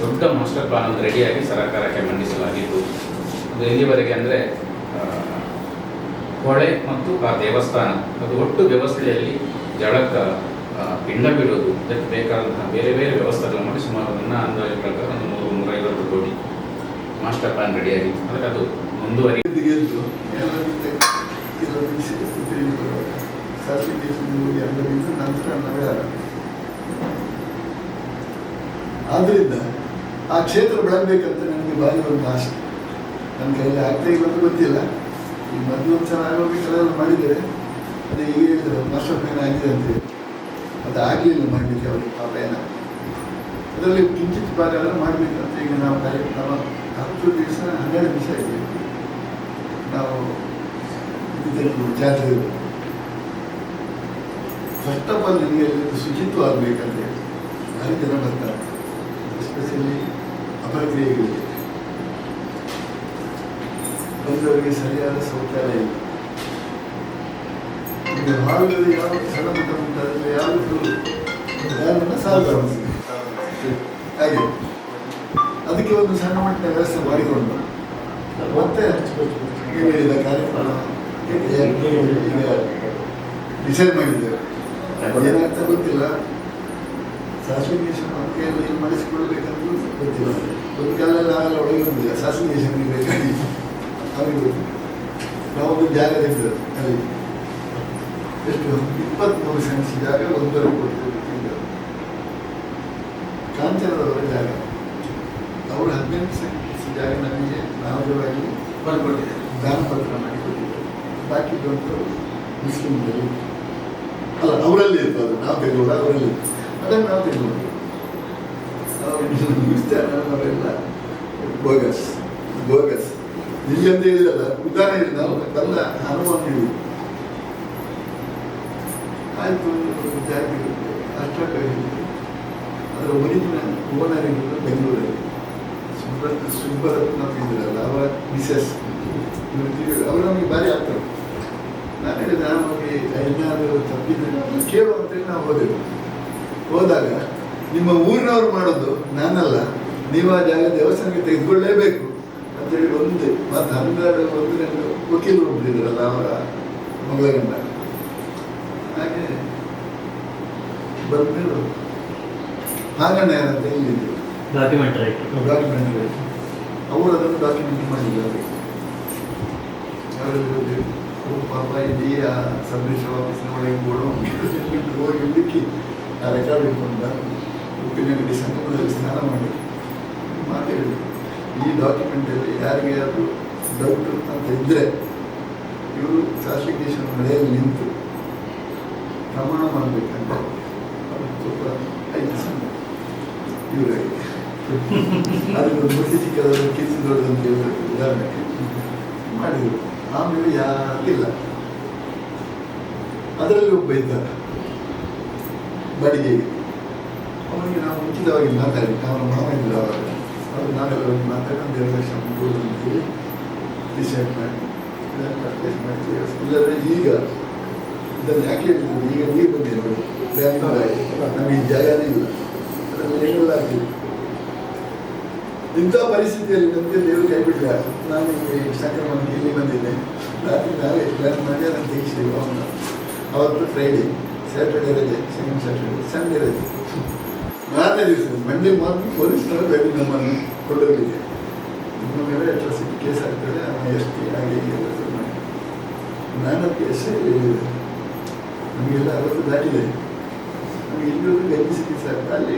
ದೊಡ್ಡ ಮಾಸ್ಟರ್ ಪ್ಲಾನ್ ಒಂದು ರೆಡಿಯಾಗಿ ಸರ್ಕಾರಕ್ಕೆ ಮಂಡಿಸಲಾಗಿತ್ತು. ಅದು ಇಲ್ಲಿವರೆಗೆ ಅಂದರೆ ಹೊಳೆ ಮತ್ತು ಆ ದೇವಸ್ಥಾನ. ಅದು ಒಟ್ಟು ವ್ಯವಸ್ಥೆಯಲ್ಲಿ ಜಳಕ ಪಿಂಡ ಬಿಡೋದು. ಇದಕ್ಕೆ ಬೇಕಾದಂತಹ ಬೇರೆ ಬೇರೆ ವ್ಯವಸ್ಥೆಗಳನ್ನು ಮಾಡಿ ಸುಮಾರು ನನ್ನ ಅಂದಾಜು ಪ್ರಕಾರ ಒಂದು ನೂರು ನೂರೈವತ್ತು ಕೋಟಿ ಮಾಸ್ಟರ್ ಪ್ಲಾನ್ ರೆಡಿಯಾಗಿತ್ತು ಅದಕ್ಕೆ ಅದು ಮುಂದುವರಿ
ಅದರಿಂದ ನಂತರ ಆ ಕ್ಷೇತ್ರ ಬೆಳಗ್ಬೇಕಂತ ನನಗೆ ಭಾರಿ ಒಂದು ಆಸೆ. ನನ್ನ ಕೈಯಲ್ಲಿ ಆಗ್ತಾ ಅಂತ ಗೊತ್ತಿಲ್ಲ. ಈ ಮೊದಲು ಒಂದು ಸಲ ಆಗೋಗ್ಬೇಕೆಲ್ಲ ಮಾಡಿದ್ದಾರೆ. ಅದೇ ಈಗ ಹೇಳಿದ್ರು ಮಾಸ್ಟರ್ ಪ್ಲಾನ್ ಆಗಿದೆ ಅಂತೇಳಿ ಅದು ಆಗಲಿಲ್ಲ ಮಾಡಲಿಕ್ಕೆ ಅವರಿಗೆ ಆ ಪ್ಲಾನ ಅದರಲ್ಲಿ ಕಿಂಚಿತ್ ಭಾಗ ಎಲ್ಲ ಮಾಡಬೇಕಂತ ಈಗ ನಾವು ಕಾರ್ಯಕ್ರಮ ಹತ್ತು ದಿವಸ ಹನ್ನೆರಡು ದಿವಸ ಆಗಿದೆ ನಾವು ಜಾತ್ರೆ ಫಸ್ಟ್ ಆಫ್ ಆಲ್ ನಿಮಗೆ ಅಲ್ಲಿ ಶುಚಿತ್ವ ಆಗಬೇಕಂದ್ರೆ ಭಾರಿ ಜನ ಬರ್ತಾರೆ. ಎಸ್ಪೆಷಲಿ ಅಪರಕ್ರಿಯೆಗಳಿಗೆ ಬಂದವರಿಗೆ ಸರಿಯಾದ ಶೌಚಾಲಯ ಇಲ್ಲ. ಈಗ ಹಾಲುಗಳು ಯಾವ ಸಣ್ಣ ಪುಟ್ಟ ಮುಂತಾದ್ರೆ ಯಾವುದು ಯಾರನ್ನ ಸಾಲ ಹಾಗೆ. ಅದಕ್ಕೆ ಒಂದು ಸಣ್ಣ ಮಟ್ಟ ವ್ಯವಸ್ಥೆ ಮಾಡಿಕೊಂಡು. ಮತ್ತೆ ಹೇಳಿದ ಕಾರ್ಯಕ್ರಮ? ಡಿಸೈಡ್ ಮಾಡಿದ್ದೇವೆ ಏನಾಗ್ತಾ ಗೊತ್ತಿಲ್ಲ. ಸಾಸಿವೆಗೇಶನ್ ಕೈಯಲ್ಲಿ ಏನು ಮಾಡಿಸಿಕೊಳ್ಬೇಕಂತ ಗೊತ್ತಿಲ್ಲ. ಒಂದು ಕಾಲದಲ್ಲಿ ಒಳಗೆ ಬಂದಿಲ್ಲ ಸಾಸಿವೆಗೇಶನ್ ಬೇಕಾಗಿತ್ತು ಅವ್ರಿಗೆ ಗೊತ್ತಿಲ್ಲ ನಾವೊಂದು ಜಾಗ ತೆಗೆದು ಅಲ್ಲಿ. ಎಷ್ಟು? ಇಪ್ಪತ್ತ್ಮೂರು ಸೆನ್ಸ್ ಜಾಗ ಒಂದೂವರೆ ಕೋಟಿ ಕಾಂಚನದವರ ಜಾಗ. ಅವರು ಹದಿನೆಂಟು ಸೆನ್ಸ್ ಜಾಗ ನಮಗೆ ನಾವುಗಳಾಗಿ ಬರ್ಕೊಟ್ಟಿದ್ದಾರೆ ದಾನಪತ್ರ ಮಾಡಿ ಕೊಟ್ಟಿದ್ದಾರೆ ಬಾಕಿ ಅಲ್ಲ ಅವರಲ್ಲಿ ಇತ್ತು ಅದು ನಾವು ತೆಗೆದುಕೊಂಡು ಅವರಲ್ಲಿ. ಅದನ್ನು ನಾವು ತೆಗೆದುಕೊಂಡು ನಾವು ಇಲ್ಲ ಬೋಗಸ್ ಬೋಗಸ್. ಅಂತ ಹೇಳಿದಲ್ಲ ಉದಾಹರಣೆ ನಾವು ತನ್ನ ಅನುಭವ ಹೇಳಿ. ಆಯಿತು ಜಾತಿ ಅಷ್ಟಕ್ಕೆ ಅದರ ಒರಿಜಿನಲ್ ಓನರ್ ಇರೋದು ಬೆಂಗಳೂರಲ್ಲಿ ಸುಬ್ರತ್ ಸುಬ್ಬರತ್ನ ಅಂತ ಇದ್ರಲ್ಲ ಅವರ ಮಿಸಸ್ ಅವರು ನಮಗೆ ಭಾರಿ ಆಗ್ತದೆ ನಾನು ಹೇಳಿದೆ ನಾನು ಹೋಗಿ ಏನಾದರೂ ತಪ್ಪಿದ್ರೆ ಕೇಳು ಅಂತೇಳಿ ನಾವು ಹೋದೆವು. ಹೋದಾಗ ನಿಮ್ಮ ಊರಿನವ್ರು ಮಾಡೋದು ನಾನಲ್ಲ ನೀವು ಆ ಜಾಗ ದೇವಸ್ಥಾನಕ್ಕೆ ತೆಗೆದುಕೊಳ್ಳೇಬೇಕು ಅಂತೇಳಿ ಒಂದು ಮತ್ತು ಹನ್ನೆರಡು ಒಂದು ಎರಡು ವಕೀಲರು ಒಬ್ಬರಿದ್ರಲ್ಲ ಅವರ ಮಗಳ ಗಂಡ. ಹಾಗೆ ಬಂದ್ಮೇಲೆ ಹಾಗಣ್ಣ ಏನಂತ ಇಲ್ಲಿದ್ದು
ಡಾಕ್ಯುಮೆಂಟ್ ಡಾಕ್ಯುಮೆಂಟ್
ಡಾಕ್ಯುಮೆಂಟ್ರಿ ಅವರು ಅದನ್ನು ಡಾಕ್ಯುಮೆಂಟ್ ಮಾಡಿದ್ದಾರೆ. ಅವರು ಪಾಪ ಇಡೀ ಆ ಸಬ್ ರಿಜಿಸ್ಟರ್ ಆಫೀಸ್ನ ಒಳಗೆ ಬೋರ್ಡು ಹೋಗಿ ಆ ರೆಕಾರ್ಡ್ ಇಟ್ಕೊಂಡ ಉಪ್ಪಿನ ಗಡಿ ಸಂಗಮದಲ್ಲಿ ಸ್ನಾನ ಮಾಡಿ ಮಾತಾಡಿದ್ರು ಈ ಡಾಕ್ಯುಮೆಂಟಲ್ಲಿ ಯಾರಿಗಾದ್ರೂ ಡೌಟ್ ಅಂತ ಇದ್ದರೆ ಇವರು ಕ್ಲಾಸಿಫಿಕೇಶನ್ ಮಳೆಯಲ್ಲಿ ನಿಂತು ಪ್ರಮಾಣ ಮಾಡಬೇಕಂತ ಸ್ವಲ್ಪ ಐದು ಸಣ್ಣ ಇವರಾಗಿ ಅದನ್ನು ಚಿಕ್ಕದಾದ್ರು ಕಿತ್ತು ದೊಡ್ಡದು ಅಂತ ಹೇಳಿದ್ರು ಉದಾಹರಣೆಗೆ ಮಾಡಿದ್ರು ಆಮೇಲೆ ಯಾರಿಲ್ಲ ಅದರಲ್ಲಿ ಒಬ್ಬ ಇದ್ದ ಬಡಿಗೆ ಅವನಿಗೆ ನಾವು ಮುಂಚಿತವಾಗಿ ಮಾತಾಡಿ, ಅವನ ಮಾವ ಇಲ್ಲ ಅವಾಗ ಅವ್ರು ನಾವೆಲ್ಲ ಮಾತಾಡ್ಕೊಂಡು ಎರಡು ಲಕ್ಷ ಮುಂದೂರು ಅಂತ ಹೇಳಿ ಡಿಸೈಡ್ ಮಾಡಿ ಮಾಡಿ ಇಲ್ಲದ್ರೆ ಈಗ, ಇದನ್ನು ಯಾಕೆ ಹೇಳ್ತಿದ್ದೀವಿ ಈಗ ನೀರು ಬಂದಿದೆ ನೋಡಿ. ಬ್ಯಾಂಕ್ ನಮಗೆ ಜಾಗ ಇಲ್ಲ. ಅದರಲ್ಲಿ ಏನೆಲ್ಲ ಆಗ್ತಿದೆ? ಇಂಥ ಪರಿಸ್ಥಿತಿಯಲ್ಲಿ ನಮಗೆ ದೇವರು ಕೈ ಬಿಟ್ಟ ನಾನು ಈ ಸಂಕ್ರಮಣಕ್ಕೆ ಇಲ್ಲಿ ಬಂದಿದ್ದೆ. ರಾತ್ರಿ ನಾವೇ ಪ್ಲಾನ್ ಮಾಡಿ ಅದನ್ನು ತೆಗಿಸಿದ್ವಿ ಅವನ್ನ ಅವತ್ತು ಫ್ರೈಡೇ ಸ್ಯಾಟರ್ಡೇ ರಜೆ ಸೆಕೆಂಡ್ ಸ್ಯಾಟರ್ಡೇ ಸಂಡೇ ರಜೆ. ಮಾರನೇ ದಿವಸ ಮಂಡೇ ಮಾರ್ನಿಂಗ್ ಪೊಲೀಸ್ನವರು ಬೇರೆ ನಮ್ಮನ್ನು ಕೊಂಡೋಗಲಿಕ್ಕೆ ನಿಮ್ಮ ಮೇಲೆ ಅಟ್ರಾಸಿಟಿ ಕೇಸ್ ಆಗ್ತದೆ ಅವನ ಎಷ್ಟು ಹಾಗೆ ನಾನು ಕೇಸ್ ನಮಗೆಲ್ಲ ಅರವತ್ತು ದಾಟಿದೆ. ನಮಗೆ ಇಲ್ಲಿ ಗಂಜಿ ಸಿಕ್ಕಿ ಸಾಕು ಅಲ್ಲಿ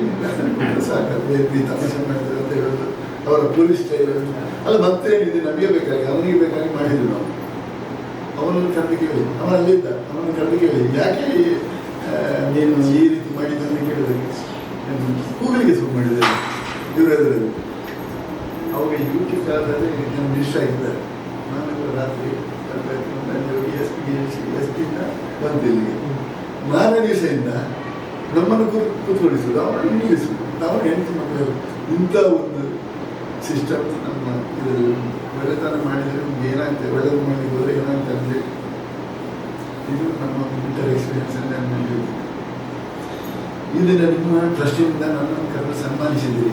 ಸಾಕು ಬೇರೆ ತಮಾಷೆ ಮಾಡ್ತಾರೆ ಅಂತ ಹೇಳೋದು ಅವರ ಪೊಲೀಸ್ ಸ್ಟೈಲ್ ಅಲ್ಲ. ಮತ್ತೆ ಹೇಳಿದ್ದೆ, ನಮಗೆ ಬೇಕಾಗಿ ಅವನಿಗೆ ಬೇಕಾಗಿ ಮಾಡಿದ್ರು ನಾವು. ಅವನನ್ನು ಕರೆದು ಕೇಳಿ ಅವನ ಅಲ್ಲಿದ್ದ ಅವನನ್ನು ಕಂಡು ಕೇಳಿ. ಯಾಕೆ ನೀನು ಈ ರೀತಿ ಮಾಡಿದ್ದನ್ನು ಅಂತ ಕೇಳಿದ್ರೆ ಕೂಗಲಿಗೆ ಶುರು ಮಾಡಿದೆ. ಇವರು ಅವಾಗ ಯೂಟ್ಯೂಬ್ ಕಾಲದಲ್ಲಿ ನಾನು ಮಿಸ್ ಆಗಿದ್ದಾರೆ ನಾನು ರಾತ್ರಿ ಎಸ್ ಪಿ, ಎಸ್ ಪಿಯಿಂದ ಬಂದು ಇಲ್ಲಿಗೆ. ಮಾರನೇ ದಿವಸದಿಂದ ನಮ್ಮನ್ನು ಕೂತ್ ಅವನು ನಿಲ್ಲಿಸುದು ನಾವು ಹೆಂಡತಿ ಮಕ್ಕಳು, ಇಂಥ ಒಂದು ಸಿಸ್ಟಮ್ ನಮ್ಮ ಇದರಲ್ಲಿ ಒಳ್ಳೆತನ ಮಾಡಿದರೆ ನಮ್ಗೆ ಏನಾಗ್ತದೆ ಒಳ್ಳೆದು ಮಾಡಿ ಹೋದರೆ ಏನಾಗ್ತದೆ ಅಂದರೆ ಇದು ನಮ್ಮ ಇಂಟರ್ ಎಕ್ಸ್ಪೀರಿಯನ್ಸ್ ಅಲ್ಲಿ ನಾನು ಮಾಡಿದ್ದು ಇದನ್ನ ನಿಮ್ಮ ಟ್ರಸ್ಟಿನಿಂದ ನನ್ನನ್ನು ಕರೆದು ಸನ್ಮಾನಿಸಿದ್ದೀರಿ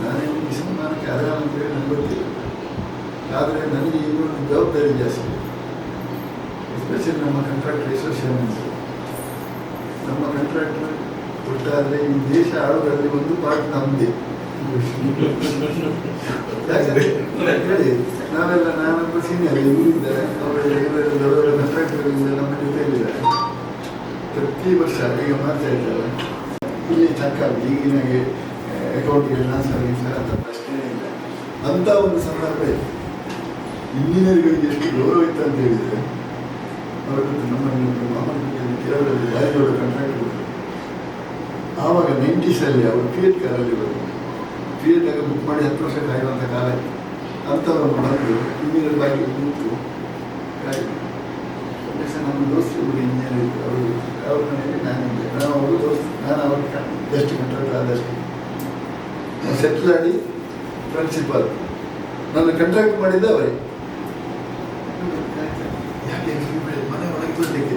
ನಾನೇ ಈ ಸನ್ಮಾನಕ್ಕೆ ಅರ್ಹ ಅಂತೇಳಿ ನನಗೆ ಗೊತ್ತಿಲ್ಲ ಆದರೆ ನನಗೆ ಇನ್ನೊಂದು ಜವಾಬ್ದಾರಿ ಜಾಸ್ತಿ ಎಸ್ಪೆಷಲಿ ನಮ್ಮ ಕಂಟ್ರಾಕ್ಟರ್ ಅಸೋಸಿಯೇಷನ್ಸ್ ನಮ್ಮ ಕಂಟ್ರಾಕ್ಟರ್ ಒಟ್ಟಾದರೆ ಈ ದೇಶ ಆಳುಗಳಲ್ಲಿ ಒಂದು ಪಾರ್ಟ್ ನಮ್ಮದೇ ನಾವೆಲ್ಲ ನಾನೊಬ್ಬ ಸೀನಿಯರ್ ಇವರಿದ್ದಾರೆ ಅವರು ದೊಡ್ಡ ದೊಡ್ಡ ಕಾಂಟ್ರಾಕ್ಟರ್ ನಮ್ಮ ಜೊತೆಯಲ್ಲಿದ್ದಾರೆ ಪ್ರತಿ ವರ್ಷ ಈಗ ಮಾಡ್ತಾ ಇದ್ದಾರೆ ಇಲ್ಲಿ ಚಕ್ಕಾಗಿ ಈಗಿನಾಗೆ ಅಕೌಂಟ್ಗೆ ಟ್ರಾನ್ಸ್ಫರ್ ಗಿನ್ಸ್ಫರ್ ಅಂತ ಪ್ರಶ್ನೆ ಇಲ್ಲ ಅಂತ ಒಂದು ಸಂದರ್ಭ ಇದೆ ಇಂಜಿನಿಯರ್ಗಳಿಗೆ ಎಷ್ಟು ಗೌರವ ಇತ್ತು ಅಂತ ಹೇಳಿದರೆ ಅವರದ್ದು ನಮ್ಮ ಮಾಮೂಲಿ ಕೇರಳದಲ್ಲಿ ಭಾರಿ ದೊಡ್ಡ ಕಾಂಟ್ರಾಕ್ಟ್ ಆವಾಗ ನೈಂಟೀಸಲ್ಲಿ ಅವರು ಎಡ್ ಕಾರಲ್ಲಿ ಬರೋದು ಎಡ್ ಬುಕ್ ಮಾಡಿ ಹತ್ತು ವರ್ಷ ಕಾಯುವಂಥ ಕಾಲ ಅಂಥವ್ರನ್ನು ಬಂದು ಇಂಜಿನಿಯರ್ ಬಾಗಿ ಕೂತು ನಮ್ಮ ದೋಸ್ತು ಇಂಜಿನಿಯರ್ ಇತ್ತು ಅವರು ಅವ್ರ ಮನೆಯಲ್ಲಿ ನಾನಿದ್ದೆ ನಾನು ಅವರು ದೋಸ್ತ, ನಾನು ಅವ್ರ ಜಸ್ಟ್ ಕಂಟ್ರಾಕ್ಟ್ ಆದಷ್ಟು ಸೆಟ್ಲ್ ಆಗಿ ಪ್ರಿನ್ಸಿಪಾಲ್ ನನ್ನ ಕಂಟ್ರಾಕ್ಟ್ ಮಾಡಿದ್ದೆ ಅವರೇ. ಯಾಕೆ ಮನೆ ಒಳಗೆ ಬರಲಿಕ್ಕೆ?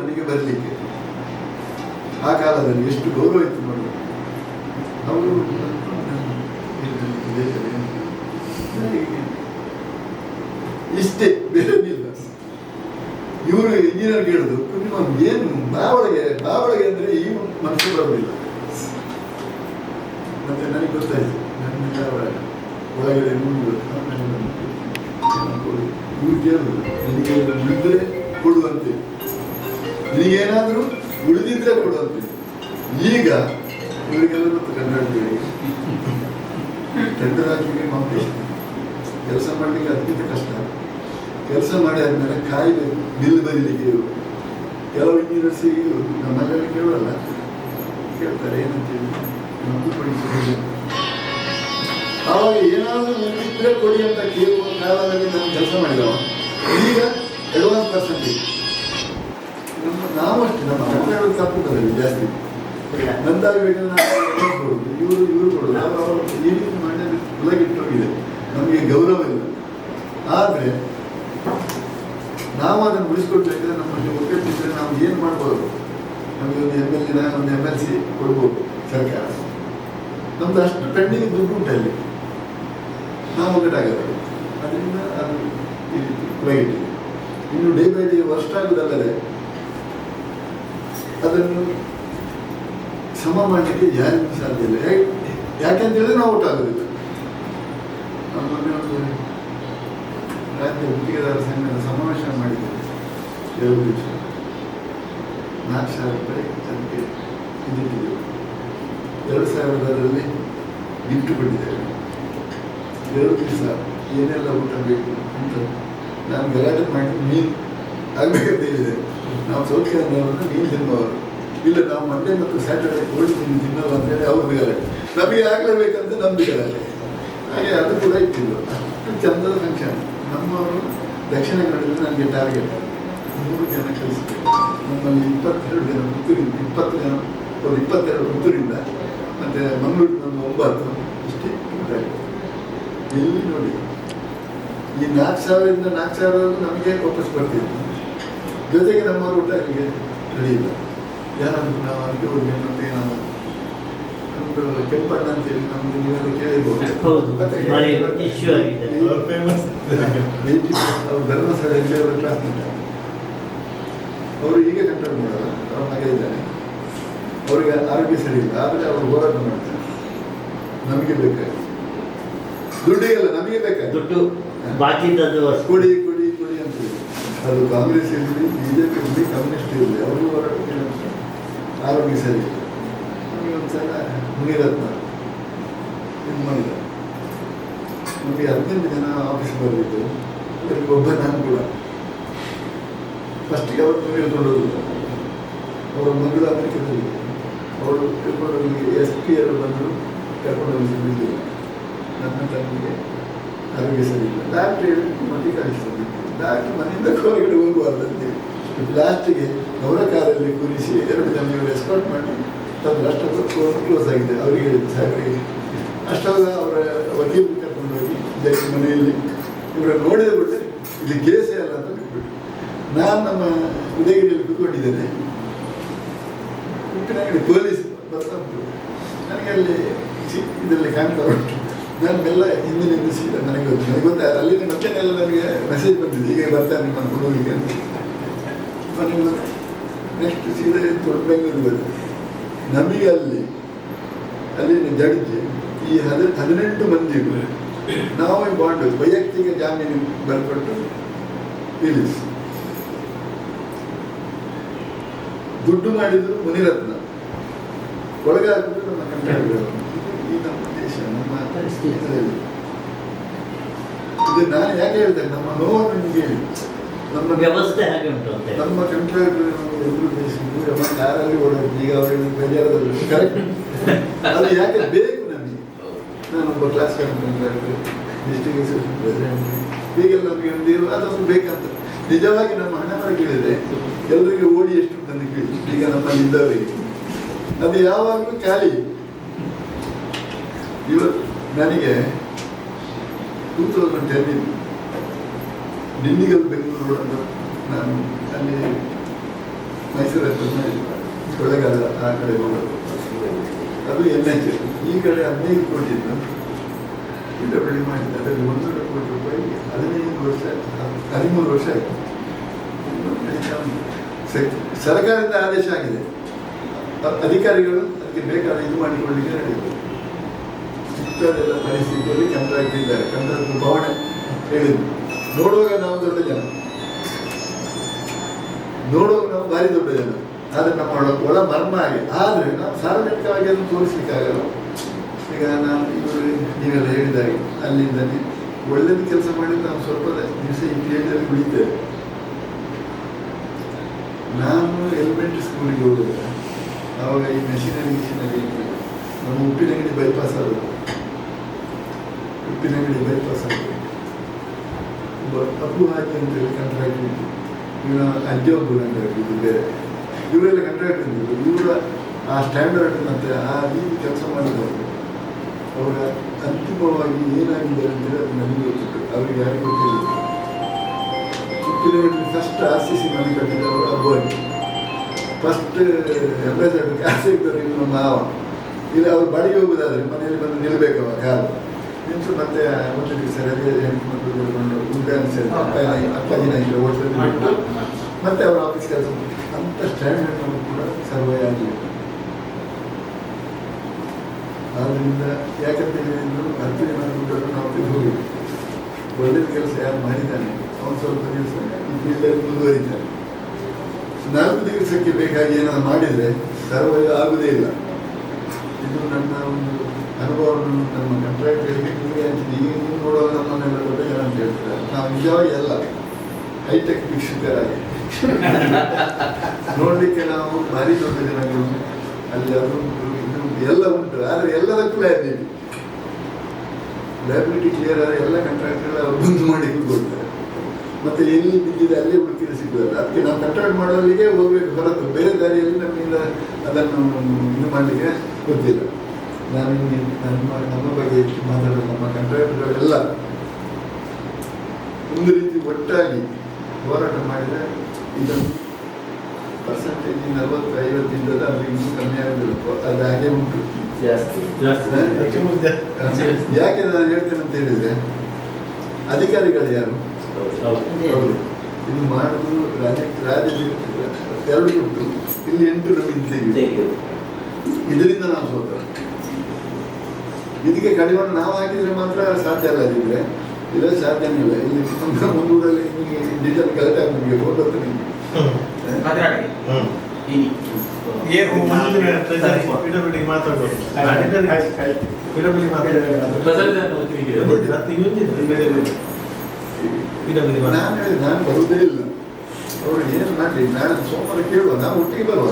ಮನೆಗೆ ಬರಲಿಕ್ಕೆ. ಆ ಕಾಲದಲ್ಲಿ ಎಷ್ಟು ಗೌರವ ಇತ್ತು ನೋಡಿ. ಅವರು ಕೆಲಸ ಮಾಡಲಿಕ್ಕೆ ಅದಕ್ಕಿಂತ ಕಷ್ಟ. ಕೆಲಸ ಮಾಡಿ ಆದಮೇಲೆ ಕಾಯಬೇಕು ಬಿಲ್ ಬರೀಲಿಕ್ಕೆ ಇರು. ಕೆಲವು ಇಂಜಿನಿಯರ್ಸಿಗೆ ನಮ್ಮಲ್ಲೆಲ್ಲ ಕೇಳಲ್ಲ ಕೇಳ್ತಾರೆ, ಏನಂತೇಳಿ. ನಮ್ಮದು ಕೊಡಿ ಅವಾಗ ಏನಾದರೂ ನಿಮ್ಮಿದ್ರೆ ಕೊಡಿ ಅಂತ ಕೇಳುವ ಕಾಲದಲ್ಲಿ ನಾನು ಕೆಲಸ ಮಾಡಿದವ. ಈಗ ಅಡ್ವಾನ್ಸ್ ಪರ್ಸೆಂಟೇಜ್ ನಮ್ಮ ನಾವು ಅಷ್ಟೇ, ನಮ್ಮ ಕನ್ನಡ ತಪ್ಪುತ್ತದೆ ಜಾಸ್ತಿ. ನಂದಾಗಬೇಕಾದ್ರೆ ನಾವು ಕೊಡೋದು, ಇವರು ಇವರು ಕೊಡೋದು. ಅವರು ಈ ರೀತಿ ಮಾಡಿ ಉಲಗಿಟ್ಟೋಗಿದೆ ನಮಗೆ ಗೌರವ ಇಲ್ಲ. ಆದರೆ ನಾವು ಅದನ್ನು ಉಳಿಸ್ಕೊಳ್ಬೇಕಾದ್ರೆ ನಮ್ಮಲ್ಲಿ ಒಗ್ಗಟ್ಟಿದ್ರೆ ನಾವು ಏನು ಮಾಡ್ಬೋದು? ನಮಗೆ ಒಂದು ಎಂ ಎಲ್ ಎನ ಒಂದು ಎಂ ಎಲ್ ಸಿ ಕೊಡ್ಬೋದು ಸರ್ಕಾರ. ನಮ್ದು ಅಷ್ಟು ಪೆಂಡಿಂಗ್ ದುಡ್ಡು ಉಂಟು ಅಲ್ಲಿ. ನಾವು ಒಗ್ಗಟ್ಟಾಗಲ್ಲ. ಅದರಿಂದ ಅದು ಈ ರೀತಿ ಇನ್ನು ಡೇ ಬೈ ಡೇ ವರ್ಷ ಆಗುದಲ್ಲದೆ ಅದನ್ನು ಸಮ ಮಾಡಲಿಕ್ಕೆ ಯಾರಿಗೂ ಸಾಧ್ಯ ಇಲ್ಲ. ಯಾಕೆ ಯಾಕೆಂತ ಹೇಳಿದ್ರೆ ನಾವು ಔಟ್ ಮೊನ್ನೆ ಒಂದು ರಾಜ್ಯ ಗುತ್ತಿಗೆದಾರ ಸಂಘದ ಸಮಾವೇಶ ಮಾಡಿದ್ದೇವೆ ಎರಡು ದಿವಸ ನಾಲ್ಕು ಸಾವಿರ ರೂಪಾಯಿ ಅದಕ್ಕೆ ಇದಿಟ್ಟಿದ್ದೇವೆ ಎರಡು ಸಾವಿರದಲ್ಲಿ ಬಿಟ್ಟುಕೊಂಡಿದ್ದೇವೆ ಎರಡು ದಿವಸ ಏನೆಲ್ಲ ಊಟ ಬೇಕು ಅಂತ ನಾನು ಗಲಾಟೆ ಮಾಡಿ ಮೀನು ಆಗಬೇಕಂತ ಹೇಳಿದೆ ನಾವು ಸೌಖ್ಯವನ್ನು ಮೀನು ತಿನ್ನುವರು ಇಲ್ಲ ನಾವು ಮಂಡೇ ಮತ್ತು ಸ್ಯಾಟರ್ಡೆ ಕೋಳಿ ಮೀನು ತಿನ್ನಲ್ಲ ಅಂತೇಳಿ ಅವ್ರದ್ದು ಗಲಾಟೆ ನಮಗೆ ಆಗಲೇಬೇಕಂತ ನಮ್ದು ಗಲಾಟೆ ಹಾಗೆ ಅದು ಕೂಡ ಇಟ್ಟಿದ್ದು ಚಂದದ ಫಂಕ್ಷನ್ ನಮ್ಮವರು ದಕ್ಷಿಣ ಕನ್ನಡದಲ್ಲಿ ನನಗೆ ಟಾರ್ಗೆಟ್ ಮೂರು ಜನ ಕಲಿಸಬೇಕು ನಮ್ಮಲ್ಲಿ ಇಪ್ಪತ್ತೆರಡು ಜನ ಪುತ್ತೂರಿಂದ, ಇಪ್ಪತ್ತು ಜನ, ಒಂದು ಇಪ್ಪತ್ತೆರಡು ಪುತ್ತೂರಿಂದ, ಮತ್ತು ಮಂಗಳೂರಿನ ಒಂಬತ್ತು ಇಷ್ಟೇ. ಎಲ್ಲಿ ನೋಡಿ. ಈ ನಾಲ್ಕು ಸಾವಿರದಿಂದ ನಾಲ್ಕು ಸಾವಿರ ನಮಗೆ ವಾಪಸ್ ಬರ್ತಿತ್ತು ಜೊತೆಗೆ ನಮ್ಮ ಊಟ ಅಲ್ಲಿಗೆ ನಡೆಯಿಲ್ಲ ಯಾರಾದರೂ ನಾವು ಅಲ್ಲಿಗೆ ಹೋಗಿ ಮತ್ತೆ ನಾವು ನಮ್ದು ಕೆಂಪಣ್ಣ ಅಂತೇಳಿ ನಮ್ಗೆ ನೀವೆಲ್ಲ ಕೇಳಿರ್ಬೋದು.
ಹೌದು
ಮತ್ತೆ
ಇಶ್ಯೂ ಆಗಿದೆ.
ಅವ್ರು ಫೇಮಸ್
ಅವ್ರು ಧರ್ಮಸ್ಥಳ ಇಲ್ಲಿ ಅವರ ಹೀಗೆ ಕಂಟ್ರೋಲ್ ಮಾಡಲ್ಲ ಅವ್ರ ಮಗ ಇದ್ದಾನೆ ಅವರಿಗೆ ಆರೋಗ್ಯ ಸರಿ ಇಲ್ಲ ಆದರೆ ಅವರು ಹೋರಾಟ ಮಾಡ್ತಾರೆ. ನಮಗೆ ಬೇಕಾಗಿ ದುಡ್ಡಿಗೆಲ್ಲ ನಮಗೆ ಬೇಕಾಗಿ
ದುಡ್ಡು ಬಾಕಿ
ಕೊಡಿ ಕೊಡಿ ಕೊಡಿ ಅಂತ. ಅದು ಕಾಂಗ್ರೆಸ್ ಇರಲಿ ಬಿಜೆಪಿ ಇರಲಿ ಕಮ್ಯುನಿಸ್ಟ್ ಇರಲಿ ಅವರು ಹೋರಾಟ ಮಾಡ್ತಾರೆ. ಆರೋಗ್ಯ ಸರಿ ಇಲ್ಲ. ನಮಗೆ ಒಂದ್ಸಲ ಮುನಿರತ್ನ ಇದು ಮಾಡಿದ. ಹದಿನೆಂಟು ಜನ ಆಫೀಸ್ ಬರಲಿದ್ದು ಅದರಲ್ಲಿ ಒಬ್ಬ ನಾನು ಕೂಡ. ಫಸ್ಟಿಗೆ ಅವರು ಹೋದ್ರು. ಅವರು ಮಗಳು ಅಮೆರಿಕದಲ್ಲಿ ಅವರು ಕರ್ಕೊಂಡು ಎಸ್ ಪಿ ಅವರು ಬಂದರು. ಕರ್ಕೊಂಡು ಹೋಗಿ ಬಿದ್ದರು ನನ್ನ ತಂಗಿಗೆ ಆರೋಗ್ಯ ಸರಿ ಇಲ್ಲ. ಡಾಕ್ಟ್ರ್ ಹೇಳಿ ಮಟ್ಟಿ ಕಳಿಸ್ತಾರೆ ಡಾಕ್ಟ್ರ್ ಮನೆಯಿಂದ ಹೊರಗಡೆ ಹೋಗಬಾರ್ದಂತೆ ಲಾಸ್ಟಿಗೆ ಅವರ ಕಾರಲ್ಲಿ ಕೂರಿಸಿ ಎರಡು ಜನ ಇವರು ಎಸ್ಕಾಟ್ ಮಾಡಿ ತಂದು ಅಷ್ಟೊತ್ತು ಕ್ಲೋಸ್ ಆಗಿದೆ. ಅವರಿಗೆ ಹೇಳಿದ್ದು ಸಾಹೇಬರಿಗೆ ಅಷ್ಟಾಗ ಅವರ ವಕೀಲರು ಕರ್ಕೊಂಡು ಹೋಗಿ ಜೈಲ್ ಮನೆಯಲ್ಲಿ ಇವರ ನೋಡಿದ ಬಿಟ್ಟರೆ ಇಲ್ಲಿ ಕೇಸೇ ಅಲ್ಲ ಅಂತ ಬಿಟ್ಬಿಟ್ಟು ನಾನು ನಮ್ಮ ಉದಯಗಿರಿಯಲ್ಲಿ ಕೂತ್ಕೊಂಡಿದ್ದೇನೆ. ಉಪ್ಪಿನಂಗಡಿ ಪೊಲೀಸ್ ಬರ್ತಾ ಉಂಟು ನನಗೆ ಅಲ್ಲಿ ಇದರಲ್ಲಿ ಕಾಣ್ತಾ ಉಂಟು. ನಾನು ಎಲ್ಲ ಹಿಂದಿನಿಂದ ಸೀಟ ನನಗೆ ಗೊತ್ತು ನನಗೆ ಗೊತ್ತ, ಅಲ್ಲಿಂದ ಮತ್ತೆನೆಲ್ಲ ನನಗೆ ಮೆಸೇಜ್ ಬಂದಿದೆ. ಈಗ ಬರ್ತಾನೆ ನಿಮ್ಮ ಹುಡುಗಿಗೆ ಅಂತ. ನೆಕ್ಸ್ಟ್ ಸೀದಾ ದೊಡ್ಡ ಬೆಂಗಳೂರು ನಮಗೆ ಅಲ್ಲಿ ಅಲ್ಲಿನ ಜಡ್ಜ್ ಈ ಹದ ಹದಿನೆಂಟು ಮಂದಿಗೂ ನಾವು ಈ ಬಾಂಡ್ ವೈಯಕ್ತಿಕ ಜಾಮೀನು ಬರ್ಕೊಟ್ಟು ನಿಲ್ಲಿಸಿ ದುಡ್ಡು ಮಾಡಿದ್ರು ಮುನಿರತ್ನ. ಒಳಗಾಗ್ಬಿಟ್ಟು ನಮ್ಮ ಈ ನಮ್ಮ ದೇಶ ನಮ್ಮ. ಇದು ನಾನು ಯಾಕೆ ಹೇಳ್ತೇನೆ? ನಮ್ಮ ನೋವನ್ನು ನಿಮಗೆ ಹೇಳಿ. ನಮ್ಮ
ವ್ಯವಸ್ಥೆ ಹಾಗೆ ಉಂಟು
ನಮ್ಮ ಕಂಟ್ರಾಕ್ಟರ್ ಎಲ್ಲರೂ ದೇಶಗಳು ನಮ್ಮ ಕಾರಲ್ಲಿ ಓಡೋದು ಈಗ ಅವರಿಗೆ ಕರೆಕ್ಟ್ ಅದು ಯಾಕೆ ಬೇಕು ನಮಗೆ? ನಾನೊಬ್ಬ ಕ್ಲಾಸ್ ಡಿಸ್ಟ್ರಿಕ್ಟ್ ಅಸೋಸಿಯೇಷನ್ ಪ್ರೆಸಿಡೆಂಟ್ ಹೀಗೆಲ್ಲ ಇದು, ಅದೊಂದು ಬೇಕಂತ. ನಿಜವಾಗಿ ನಮ್ಮ ಹಣ ಹೊರ ಕೇಳಿದ್ರೆ ಎಲ್ಲರಿಗೆ ಓಡಿ ಎಷ್ಟು ತಂದು ಕೇಳಿ. ಈಗ ನಮ್ಮಲ್ಲಿ ಇದ್ದವರಿಗೆ. ಅದು ಯಾವಾಗಲೂ ಖಾಲಿ. ಇವತ್ತು ನನಗೆ two thousand ten Dindigul Bengaluru ಅಂತ ನಾನು ಅಲ್ಲಿ ಮೈಸೂರು ಹತ್ರ ಕೊಳ್ಳೆಗಾಲ ಆ ಕಡೆ ಹೋಗೋದು ಅದು ಎನ್ ಎಚ್ ಈ ಕಡೆ ಹದಿನೈದು ಕೋಟಿ ಇತ್ತು. ಪಿಡಬ್ಲ್ಯೂ ಮಾಡಿದ್ದು. ಅದರಲ್ಲಿ ಒಂದೂವರೆ ಕೋಟಿ ರೂಪಾಯಿ, ಹದಿನೈದು ವರ್ಷ, ಹದಿಮೂರು ವರ್ಷ ಆಯಿತು. ಸರ್ಕಾರದ ಆದೇಶ ಆಗಿದೆ. ಅಧಿಕಾರಿಗಳು ಅದಕ್ಕೆ ಬೇಕಾದ ಇದು ಮಾಡಿಕೊಳ್ಳಿಕ್ಕೆ ನಡೆಯುತ್ತೆ ಇಂಥದ್ದೆಲ್ಲ ಪರಿಸ್ಥಿತಿಯಲ್ಲಿ ಕಂಟ್ರಾಕ್ಟ್ ಇದ್ದಾರೆ ಕಂಟ್ರಾಕ್ಟ್ ಭವನ ಹೇಳಿದ್ರು. ನೋಡುವಾಗ ನಾವು ದೊಡ್ಡ ಜನ. ನೋಡುವಾಗ ನಾವು ಭಾರಿ ದೊಡ್ಡ ಜನ. ಆದರೆ ನಮ್ಮ ಒಳ ಮರ್ಮ ಆಗಿ ಆದರೆ ನಾವು ಸಾರ್ವಜನಿಕವಾಗಿ ಅದನ್ನು ತೋರಿಸ್ಲಿಕ್ಕಾಗಲ್ಲ ಈಗ ನಾನು ಇವರು ನೀವೆಲ್ಲ ಹೇಳಿದಾಗೆ ಅಲ್ಲಿಂದಲೇ ಒಳ್ಳೇದು ಕೆಲಸ ಮಾಡಿ ನಾವು ಸ್ವಲ್ಪ ದಿವಸ ಈ ಫೀಲ್ಡಲ್ಲಿ ಉಳಿತೇವೆ. ನಾನು ಎಲಿಮೆಂಟ್ರಿ ಸ್ಕೂಲಿಗೆ ಹೋಗಿದ್ದೆ ಆವಾಗ ಈ ಮೆಷಿನರಿ ಮಿಷಿನರಿ. ನಮ್ಮ ಉಪ್ಪಿನಂಗಡಿ ಬೈಪಾಸ್ ಆಗೋದು ಉಪ್ಪಿನಂಗಡಿ ಬೈಪಾಸ್ ಆಗೋದು ಒಬ್ಬ ಅಪ್ಪು ಹಾಕಿ ಅಂತೇಳಿ ಕಂಟ್ರಾಕ್ಟ್ ಇತ್ತು ಇವನ ಅಜ್ಜಿ ಒಬ್ಬರು ಕಾಂಟ್ರಾಕ್ಟ್ ಇದ್ದು ಬೇರೆ ಇವರೆಲ್ಲ ಕಂಟ್ರಾಕ್ಟ್ ಇದ್ದರು ಇವರ ಆ ಸ್ಟ್ಯಾಂಡರ್ಡ್ ಮತ್ತು ಆ ರೀತಿ ಕೆಲಸ ಮಾಡಿದವರು, ಅವರ ಅಂತಿಮವಾಗಿ ಏನಾಗಿದೆ ಅಂತೇಳಿ ಅದು ನನಗೆ ಗೊತ್ತಿತ್ತು ಅವರಿಗೆ ಯಾರಿಗೂ ಗೊತ್ತಿಲ್ಲ. Uppinangadi first R C C ಮನೆ ಕಟ್ಟಿದವರು ಅಬ್ಬಾಗಿ ಫಸ್ಟ್ ಅಂಬಾಸಡರ್ ಕಾಸು ಇದ್ದವರು ಇನ್ನು ಮಾವ. ಇಲ್ಲ ಅವ್ರು ಬಾಡಿಗೆ ಹೋಗೋದಾದ್ರೆ ಮನೆಯಲ್ಲಿ ಬಂದು ನಿಲ್ಬೇಕವ ಕಾರು ನಿಂತು ಮತ್ತೆ ರಜೆ ಹೆಂಡತಿ ಮಕ್ಕಳು ಸೇರಿ ಅಪ್ಪ ದಿನ ಇಲ್ಲ ಹೋಟೆಲ್ ಬಿಟ್ಟು ಮತ್ತೆ ಅವರ ಆಫೀಸ್ ಕೆಲಸ ಅಂತ ಸ್ಟ್ಯಾಂಡರ್ಡ್ ನಮಗೆ ಕೂಡ ಸರ್ವೇ ಆಗಲಿಲ್ಲ ಆದ್ದರಿಂದ ಯಾಕಂತ ಹೇಳಿದ್ರು ಹತ್ತು ಜನ ದುಡ್ಡನ್ನು ನಾವು ತೆಗೆದು ಹೋಗಿದ್ವಿ ಒಳ್ಳೆಯ ಕೆಲಸ ಯಾರು ಮಾಡಿದ್ದಾನೆ ಅವನು ಸ್ವಲ್ಪ ಈ ಫೀಲ್ಡಲ್ಲಿ ಮುಂದುವರಿತಾನೆ ನಾಲ್ಕು ದಿವಸಕ್ಕೆ ಬೇಕಾಗಿ ಏನಾದ್ರು ಮಾಡಿದರೆ ಸರ್ವೈವ್ ಆಗುವುದೇ ಇಲ್ಲ ಇದು ನನ್ನ ಒಂದು ಅನುಭವವನ್ನು ನಮ್ಮ ಕಂಟ್ರಾಕ್ಟರ್ಗೆ ನಿಮಗೆ ಅಂತ ಈಗ ನೀವು ನೋಡೋದು ನಮ್ಮನ್ನೆಲ್ಲ ದೊಡ್ಡ ಅಂತ ಹೇಳ್ತಾರೆ. ನಾವು ನಿಜವಾಗಿ ಎಲ್ಲ ಹೈಟೆಕ್ ಭಿಕ್ಷುಕರಾಗಿ ನೋಡಲಿಕ್ಕೆ ನಾವು ಭಾರಿ ದೊಡ್ಡ ಜನಗಳು. ಅಲ್ಲಿ ಅದು ಇದು ಎಲ್ಲ ಉಂಟು. ಆದರೆ ಎಲ್ಲದಕ್ಕೂ ಲಯಬಿಲಿಟಿ ಲಯಬಿಲಿಟಿ ಕ್ಲಿಯರ್ ಆದರೆ ಎಲ್ಲ ಕಾಂಟ್ರಾಕ್ಟ್ಗಳು ಅವರು ಬಂದು ಮಾಡಿ ಕೊಡ್ತಾರೆ. ಮತ್ತೆ ಎಲ್ಲಿ ಬಿದ್ದಿದೆ ಅಲ್ಲಿ ಹುಡುಕಿದ್ರೆ ಸಿಗ್ತದೆ. ಅದಕ್ಕೆ ನಾವು ಕಂಟ್ರಾಕ್ಟ್ ಮಾಡೋರಿಗೆ ಹೋಗ್ಬೇಕು ಹೊರತು. ಬೇರೆ ದಾರಿಯಲ್ಲಿ ನಮ್ಮಿಂದ ಅದನ್ನು ಇದು ಮಾಡಲಿಕ್ಕೆ ಗೊತ್ತಿಲ್ಲ. ನಾನು ನಮ್ಮ ನಮ್ಮ ಬಗ್ಗೆ ಹೆಚ್ಚು ಮಾತಾಡೋದು ನಮ್ಮ ಕಂಟ್ರಾಕ್ಟರ್ಗಳೆಲ್ಲ ಒಂದು ರೀತಿ ಒಟ್ಟಾಗಿ ಹೋರಾಟ ಮಾಡಿದರೆ ಇದನ್ನು ಪರ್ಸೆಂಟೇಜ್ ನಲವತ್ತು ಐವತ್ತು ಇದ್ದದ್ದು ಅಲ್ಲಿ ಇನ್ನೂ ಕಮ್ಮಿ ಆಗಬೇಕು ಅದು ಹಾಗೆ ಉಂಟು.
ಜಾಸ್ತಿ.
ಯಾಕೆ ನಾನು ಹೇಳ್ತೇನೆ ಅಂತ ಹೇಳಿದ್ರೆ ಅಧಿಕಾರಿಗಳು ಯಾರು? ಹೌದು. ಇದು ಮಾಡುದು ರಾಜ್ಯ ರಾಜ್ಯ ಎರಡು ಉಂಟು. ಇಲ್ಲಿ ಎಂಟು ನಮಗೆ ಇದರಿಂದ ನಾವು ಸೋತ ಇದಕ್ಕೆ ಕಡಿಮೆ ನಾವು ಹಾಕಿದ್ರೆ ಮಾತ್ರ ಸಾಧ್ಯ ಅಲ್ಲ ಇದ್ರೆ. ಇಲ್ಲ ಸಾಧ್ಯನೇ ಇಲ್ಲ. ಇಲ್ಲಿ ಮುಂದೂರಲ್ಲಿ ನಿಮಗೆ ಡಿಜಿಟಲ್ ಕಲೆಕ್ಟ್ ಆಗಿ ನಿಮಗೆ ಫೋಟೋ ನಿಮಗೆ. ನಾನು ಹೇಳಿದೆ ನಾನು ಬರುವುದೇ ಇಲ್ಲ. ಅವರು ಏನು ಮಾಡಲಿ? ನಾನು ಸೋಮವಾರ ಕೇಳುವ. ನಾವು ಒಟ್ಟಿಗೆ ಬರುವ.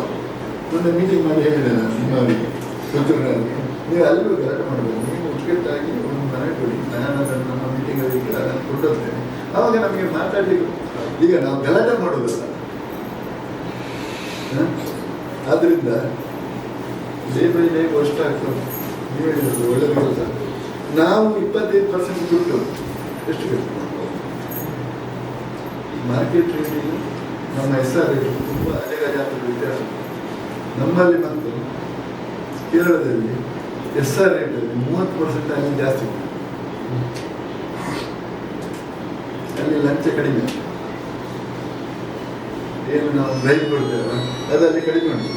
ಒಂದು ಮೀಟಿಂಗ್ ಮಾಡಿ ಹೇಳಿದೆ ನಾನು ನಿಮ್ಮವರಿಗೆ ಸುತ್ತೂರಿನಲ್ಲಿ ನೀವು ಅಲ್ಲಿಗೂ ಗಲಾಟೆ ಮಾಡಬೇಕು ನೀವು ಒಟ್ಟಿಗೆಟ್ಟಾಗಿ ಒಂದು ಮನೆ ಕೊಡಿ ನಾನು ಅದನ್ನು ನಮ್ಮ ಮೀಟಿಂಗಲ್ಲಿ ಅದನ್ನು ಕೊಟ್ಟೋಗ್ತೇನೆ ಆವಾಗ ನಮಗೆ ಮಾತಾಡಲಿಕ್ಕೆ ಈಗ ನಾವು ಗಲಾಟೆ ಮಾಡೋದಲ್ಲ ಹ? ಆದ್ರಿಂದ ಡೇ ಬೈ ಡೇ ಕಷ್ಟ ಆಗ್ತದೆ. ನೀವು ಹೇಳಿದ್ರು ಒಳ್ಳೆದು ಕೆಲಸ. ನಾವು ಇಪ್ಪತ್ತೈದು ಪರ್ಸೆಂಟ್ ದುಡ್ಡು ಎಷ್ಟು ಬೇಕು? ಮಾರ್ಕೆಟ್ ರೇಟಿಗೆ ನಮ್ಮ ಎಸ್ ಆರ್ ತುಂಬ ಅಜಗಜಾಂತರ ವ್ಯತ್ಯಾಸ ನಮ್ಮಲ್ಲಿ ಮತ್ತು ಕೇರಳದಲ್ಲಿ ಎಸ್ ಆರ್ ಇರ್ತದೆ ಮೂವತ್ತು ಪರ್ಸೆಂಟ್ ಅಲ್ಲಿ ಜಾಸ್ತಿ. ಅಲ್ಲಿ ಲಂಚ ಕಡಿಮೆ. ಏನು ನಾವು ಡ್ರೈವ್ ಕೊಡ್ತೇವೆ ಅಲ್ಲಿ ಕಡಿಮೆ ಉಂಟು.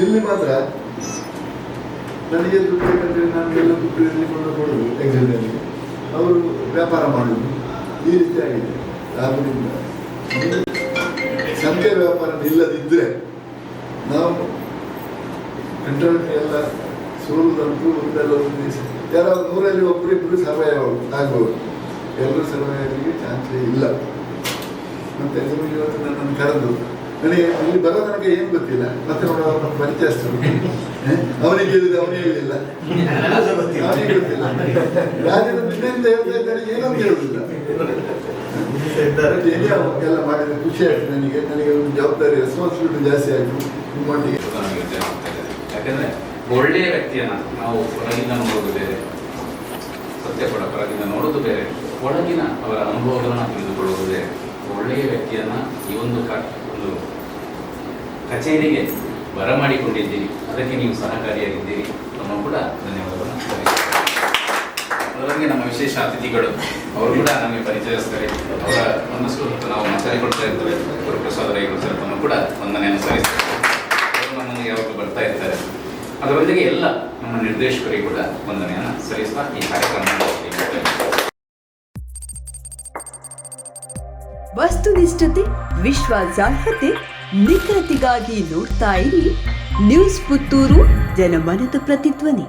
ಇಲ್ಲಿ ಮಾತ್ರ ನನಗೆ ದುಡ್ಡು ಬೇಕಂದ್ರೆ ನಾನು ಎಲ್ಲ ದುಡ್ಡು ಇರಲಿಕೊಂಡು ಕೊಡೋದು ಎಕ್ಸಿಟಲ್ಲಿ ಅವರು ವ್ಯಾಪಾರ ಮಾಡೋದು ಈ ರೀತಿ ಆಗಿದೆ. ಆದ್ದರಿಂದ ಸಂತೆ ವ್ಯಾಪಾರ ಇಲ್ಲದಿದ್ದರೆ ನಾವು ಕಂಟ್ರೋಲ್ ಎಲ್ಲ ಸೋಲುದಂತೂ ಒಂದೆಲ್ಲ ಒಂದು. ಯಾರು ನೂರಲ್ಲಿ ಒಬ್ಬರಿಬ್ಬರು ಸರ್ವೈವ್ ಆಗ್ಬೋದು ಎಲ್ಲರೂ ಸರ್ವೈವ್ ಆಗಲಿಕ್ಕೆ ಚಾನ್ಸೇ ಇಲ್ಲ. ಮತ್ತೆ ನಿಮಗೆ ಇವತ್ತು ನನ್ನನ್ನು ಕರೆದು ನನಗೆ ಇಲ್ಲಿ ಬರೋ ತನಕ ಏನು ಗೊತ್ತಿಲ್ಲ. ಮತ್ತೆ ಅವರನ್ನು ಪರಿಚಯಿಸ್ತರು ಅವನಿಗೆ ಹೇಳಿದ ಅವನಿಗೆ ಹೇಳಿಲ್ಲ. ಅವನಿಗೆ ಗೊತ್ತಿಲ್ಲ. ರಾಜ್ಯದ ನಿನ್ನೆಯಿಂದ ಹೇಳ್ತಾ ಇದ್ದಾರೆ ಏನಂತ ಹೇಳುದಿಲ್ಲ. ಎಲ್ಲ ಮಾಡಿದ್ರೆ ಖುಷಿ ಆಯ್ತು ನನಗೆ. ನನಗೆ ಒಂದು ಜವಾಬ್ದಾರಿ ರೆಸ್ಪಾನ್ಸಿಬಿಲಿಟಿ ಜಾಸ್ತಿ ಆಯ್ತು. ನಿಮ್ಮೊಟ್ಟಿಗೆ
ನನಗೆ ಯಾಕಂದ್ರೆ ಒಳ್ಳೆಯ ವ್ಯಕ್ತಿಯನ್ನು ನಾವು ಹೊರಗಿಂದ ನೋಡೋದು ಬೇರೆ ಕೂಡ ಹೊರಗಿಂದ ನೋಡೋದು ಬೇರೆ, ಒಳಗಿನ ಅವರ ಅನುಭವಗಳನ್ನು ತಿಳಿದುಕೊಳ್ಳೋದು ಬೇರೆ. ಒಳ್ಳೆಯ ವ್ಯಕ್ತಿಯನ್ನು ಈ ಒಂದು ಕ, ಒಂದು ಕಚೇರಿಗೆ ಬರಮಾಡಿಕೊಂಡಿದ್ದೀರಿ, ಅದಕ್ಕೆ ನೀವು ಸಹಕಾರಿಯಾಗಿದ್ದೀರಿ. ನಮ್ಮ ಕೂಡ ಧನ್ಯವಾದಗಳನ್ನು ಅವರಿಗೆ ನಮ್ಮ ವಿಶೇಷ ಅತಿಥಿಗಳು, ಅವರು ಕೂಡ ನಮಗೆ ಪರಿಚಯಿಸ್ತಾರೆ ಅವರ ಒಂದಷ್ಟು ನಾವು ಮಾತಾಡಿಕೊಳ್ತಾ ಇರ್ತೇವೆ. ಗುರುಪ್ರಸಾದ ರೈಗಳು ಸರ್ ತಮ್ಮ ಕೂಡ ವಂದನೆಯನ್ನು ಸಲ್ಲಿಸ್ತಾರೆ ಅವರು ನಮ್ಮೊಂದಿಗೆ ಯಾವಾಗಲೂ ಬರ್ತಾ ಇರ್ತಾರೆ. ಅದರೊಂದಿಗೆ ಎಲ್ಲ ನಮ್ಮ ನಿರ್ದೇಶಕರಿಗೆ ಕೂಡ ವಂದನೆಯನ್ನು ಸಲ್ಲಿಸುವ ಈ ಕಾರ್ಯಕ್ರಮ
ವಸ್ತುನಿಷ್ಠತೆ, ವಿಶ್ವಾಸಾರ್ಹತೆ, ನಿಖರತೆಗಾಗಿ ನೋಡ್ತಾ ಇರಿ. ನ್ಯೂಸ್ ಪುತ್ತೂರು, ಜನಮನದ ಪ್ರತಿಧ್ವನಿ.